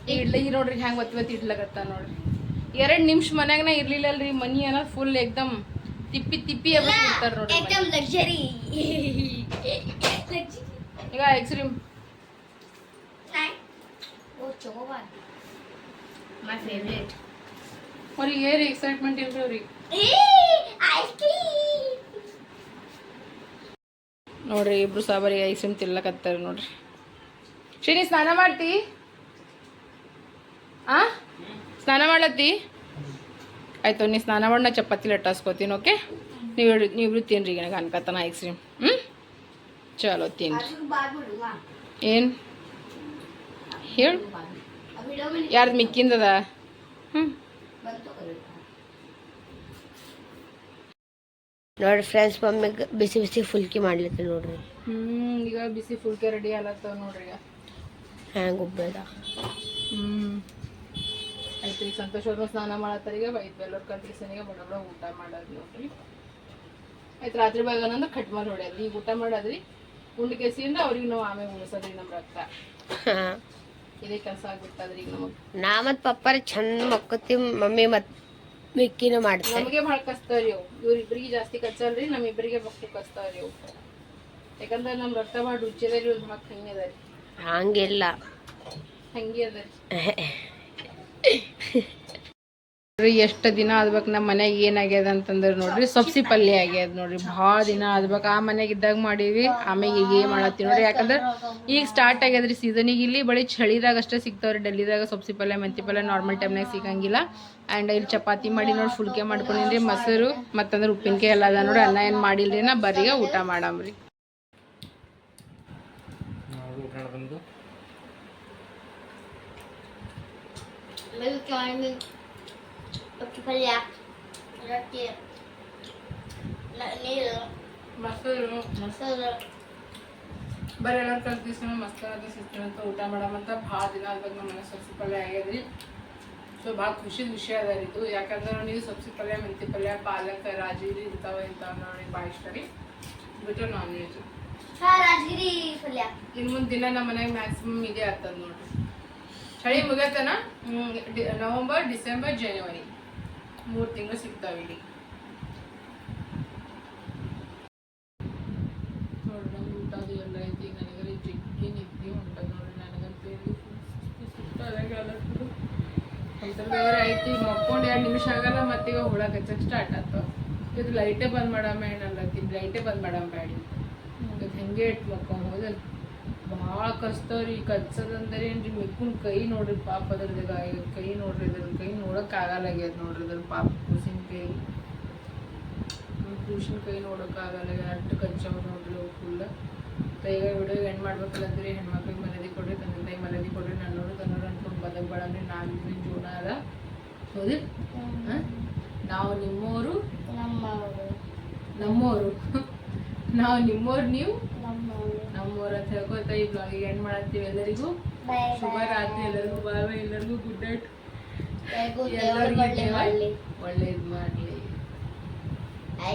ಈ ಇಡ್ಲಿ ಈ ನೋಡ್ರಿ ಹ್ಯಾಂಗ ಒತ್ತಿ ಒತ್ತಿ ಇಡ್ಲಕತ್ತ ನೋಡ್ರಿ ಎರಡು ನಿಮಿಷ ಮನ್ಯಾಗನ ಇರ್ಲಿಲ್ಲಲ್ರಿ ಮನಿ ಅನ್ನೋದು ಫುಲ್ ಎಕ್ದಮ್ ತಿಪ್ಪಿ ತಿಪ್ಪಿ ನೋಡ್ರಿ. ಲಕ್ಸರಿ ಈಗ ಚೋಬಾರ್ ಮೈ ಫೇವರೇಟ್ ಅವ್ರಿಗೆ ಏರಿ ಎಕ್ಸೈಟ್ಮೆಂಟ್ ಇಲ್ರಿ ಅವ್ರಿಗೆ. ಐಸ್ ಕ್ರೀಮ್ ನೋಡ್ರಿ ಇಬ್ರು ಸಾಬರಿಗೆ ಐಸ್ ಕ್ರೀಮ್ ತಿನ್ಲಕತ್ತಾರ ನೋಡ್ರಿ. ಶ್ರೀನಿ ಸ್ನಾನ ಮಾಡ್ತಿ? ಆ? ಸ್ನಾನ ಮಾಡತ್ತಿ ಆಯಿತು ನೀ ಸ್ನಾನ ಮಾಡಿ ನಾ ಚಪಾತಿ ಲಟ್ಟಾಸ್ಕೋತೀನಿ ಓಕೆ ನೀವು ನೀವು ತಿನ್ರಿ ನನಗೆ ಅನ್ಕತನ ಐಸ್ ಕ್ರೀಮ್ ಹ್ಞೂ ಚಲೋ ತಿನ್ರಿ. ಏನು? ಹೇಳು. ಯಾರ್ದು ಮಿಕ್ಕಿಂದದ ಹ್ಞೂ ನೋಡಿ ಫ್ರೆಂಡ್ಸ್ ಮಮ್ಮಿಗೆ ಬಿಸಿ ಬಿಸಿ ಫುಲ್ಕಿ ಮಾಡ್ಲತ್ತಿ ನೋಡ್ರಿ. ಹ್ಞೂ ಈಗ ಬಿಸಿ ಫುಲ್ಕಿ ರೆಡಿ ಆಲತ್ತವ ನೋಡ್ರಿ ಈಗ. ಹ್ಯಾಂಗೆ ಹ್ಞೂ ಆಯ್ತು ಈಗ ಸಂತೋಷ ಅವ್ರು ಸ್ನಾನ ಮಾಡತ್ತಾರೀಗ ಐದು ಎಲ್ಲರ ಕಲ್ತಿಸನಿಗೆ ಬಡ ಬಡ ಊಟ ಮಾಡೋದು ನೋಡ್ರಿ. ಆಯ್ತು ರಾತ್ರಿ ಭಾಗ ಅಂದ್ರೆ ಕಟ್ ಮಾಡಿ ಹೊಡ್ಯಾದ್ರಿ. ಈಗ ಊಟ ಮಾಡೋದ್ರಿ. ಉಂಡು ಕೆಸಿಯಿಂದ ಅವ್ರಿಗೆ ನಾವು ಆಮೇಲೆ ಉಳಿಸೋದ್ರಿ ನಮ್ಮ ರಕ್ತ. ಇದೇ ಕೆಲಸ ಆಗ್ಬಿಡ್ತದ್ರಿ ಈಗ ನಮಗೆ. ನಾ ಮತ್ತು ಪಪ್ಪಾರ ಚಂದ ಮಕ್ಕೋತೀವಿ ಮಮ್ಮಿ ಮತ್ತು ಮಿಕ್ಕಿನ ಮಾಡ್ತಾರೆ ನಮಗೆ ಭಾಳ ಕಸ್ತಾವ್ರಿ ಅವು. ಇವ್ರಿಬ್ರಿಗೆ ಜಾಸ್ತಿ ಕಚ್ಚಲ್ರಿ ನಮ್ಮಿಬ್ಬರಿಗೆ ಮಕ್ಕಳು ಕಸ್ತಾವ್ರಿ ಅವು. ಯಾಕಂದ್ರೆ ನಮ್ಮ ರಕ್ತ ಭಾಳ ರುಚಿ ಅದ ರೀ ಒಂದು ಮಕ್ಕ ಹಂಗೆ ಅದ ರೀ. ಹಂಗಿಲ್ಲ. ಹಂಗೆ ಅದ ರೀ. ಎಷ್ಟು ದಿನ ಆದ್ಬೇಕು ನಮ್ಮ ಮನೆಗೆ ಏನಾಗ್ಯದ ಅಂತಂದ್ರೆ ನೋಡ್ರಿ, ಸಬ್ಸಿ ಪಲ್ಯ ಆಗ್ಯದ ನೋಡ್ರಿ, ಭಾಳ ದಿನ ಆದ್ಬೇಕು. ಆ ಮನೆಗೆ ಇದ್ದಾಗ ಮಾಡೀವಿ ಆಮೇಲೆ ಈಗ ಏನು ಮಾಡತ್ತೀವಿ ನೋಡ್ರಿ. ಯಾಕಂದ್ರೆ ಈಗ ಸ್ಟಾರ್ಟ್ ಆಗ್ಯದ್ರಿ ಸೀಸನಿಗೆ ಇಲ್ಲಿ ಬಳಿ ಚಳಿದಾಗ ಅಷ್ಟೇ ಸಿಗ್ತಾವ್ರಿ, ಡೆಲ್ಲಿದಾಗ ಸಬ್ಸಿ ಪಲ್ಯ ಮೆಂತಿ ಪಲ್ಯ ನಾರ್ಮಲ್ ಟೈಮ್ನಾಗ ಸಿಗಂಗಿಲ್ಲ. ಆ್ಯಂಡ್ ಇಲ್ಲಿ ಚಪಾತಿ ಮಾಡಿ ನೋಡಿ ಫುಲ್ಕೆ ಮಾಡ್ಕೊಂಡಿನ್ರಿ, ಮೊಸರು, ಮತ್ತಂದ್ರೆ ಉಪ್ಪಿನಕಾಯಿ ಎಲ್ಲ ಅದ ನೋಡ್ರಿ, ಅನ್ನ ಏನು ಮಾಡಿಲ್ರಿ ನಾ ಬರೀಗ ಊಟ ಮಾಡಾಮ್ರಿ. ಊಟ ಬಂದು ಪಲ್ಯ ರೊಟ್ಟಿ ನೀರು ಮೊಸರು ಮೊಸರು ಬರೀ ಎಲ್ಲರೂ ಕಲ್ತಿಸ್ಕೊಂಡು ಮಸ್ತ್ ಸಿಸ್ಟಮ್ ಅಂತ ಊಟ ಮಾಡಮಂತ ಭಾಳ ದಿನ ಆದ್ಬೇಕು ನಮ್ಮ ಮನೆ ಸಬ್ಸಿ ಪಲ್ಯ ಆಗ್ಯದ್ರಿ ಸೊ ಭಾಳ ಖುಷಿದ ವಿಷಯ ಅದ ರೀ ಇದು. ಯಾಕಂದ್ರೆ ನೀವು ಸಬ್ಸಿ ಪಲ್ಯ ಮೆಂತಿ ಪಲ್ಯ ಪಾಲಕ್ ರಾಜಗಿರಿ ಇಂಥವ ಇಂಥವ್ ನೋಡಿ ಭಾಳ ಇಷ್ಟ ರೀ. ಬಿಟ್ಟರೆ ನಾನ್ ವೆಜ್ ರಾಜಗಿರಿ ಪಲ್ಯ. ಇನ್ನು ಮುಂದೆ ದಿನ ನಮ್ಮ ಮನೆಗೆ ಮ್ಯಾಕ್ಸಿಮಮ್ ಇದೇ ಆಗ್ತದ ನೋಡ್ರಿ. ಚಳಿ ಮುಗಿಯತನ ನವಂಬರ್, ಡಿಸೆಂಬರ್, ಜನವರಿ. ಮೂರು ತಿಂಗಳು ಸಿಗ್ತಾವೆ ಇಲ್ಲಿ. ಐತಿ ಮಕ್ಕೊಂಡು ಎರಡು ನಿಮಿಷ ಆಗಲ್ಲ, ಮತ್ತೀಗ ಹುಳ ಕಚ್ಚಕ್ಕೆ ಸ್ಟಾರ್ಟ್ ಆಯ್ತು ಇದು ಲೈಟೇ ಬಂದ್ ಮಾಡಮ್ಮ ಏನಲ್ಲ ಲೈಟೇ ಬಂದ್ ಮಾಡಮ್ಮ ಬ್ಯಾಡಿ. ಹೆಂಗೆ ಇಟ್ಟು ಮಕ್ಕೊಂಡು ಹೋದಲ್ಲ ಭಾಳ ರೀ ಕಚ್ಚದಂದ್ರೆ ಏನ್ರಿ ಮಿಕ್ಕುನ್ ಕೈ ನೋಡ್ರಿ ಪಾಪ ಅದ್ರದಾಗ ಕೈ ನೋಡ್ರಿ ಇದ್ರ ಕೈ ನೋಡಕ್ ಆಗಲ್ಲಾಗ್ಯದ ನೋಡ್ರಿ ಅದ್ರ ಪಾಪ ಕೂಸಿನ ಕೈ. ಕೂಸಿನ ಕೈ ನೋಡಕ್ ಆಗಲ್ಲ ಅಷ್ಟು ಕಚ್ಚವ್ ನೋಡ್ರಿ ಅವು ಫುಲ್ ಕೈಗ ಬಿಡೋ ಹೆಣ್ಣು ಮಾಡ್ಬೇಕಲ್ಲಂದ್ರಿ ಹೆಣ್ಮಕ್ಳಿಗೆ ಮನೆದಿ ಕೊಡ್ರಿ ತಂದೆ ತಾಯಿ ಮನೆದಿ ಕೊಡ್ರಿ ನನ್ನೋರು ತನ್ನೋರು ಅನ್ಕೊಂಡು ಬದಕ್ ಬೇಡಂದ್ರಿ ನಾವಿದ್ರಿ ಜೀವನ ಅದ. ಹೌದು? ನಾವು ನಾವು ನಿಮ್ಮೋರು? ನಮ್ಮೋರು. ನಾವು ನಿಮ್ಮೋರು ನೀವು? ನಮ್ಮೋರು ಅಂತ ಹೇಳ್ಕೊತ ಈ ಬ್ಲಾಗಿಗೆ ಎಂಡ್ ಮಾಡತ್ತೀವಿ ಎಲ್ಲರಿಗೂ. ಶುಭ ರಾತ್ರಿ ಎಲ್ಲರಿಗೂ. ಬಾಯ್ ಎಲ್ಲರಿಗೂ. ಗುಡ್ ನೈಟ್ ಎಲ್ಲರಿಗೂ ಒಳ್ಳೇದು ಮಾಡಲಿ.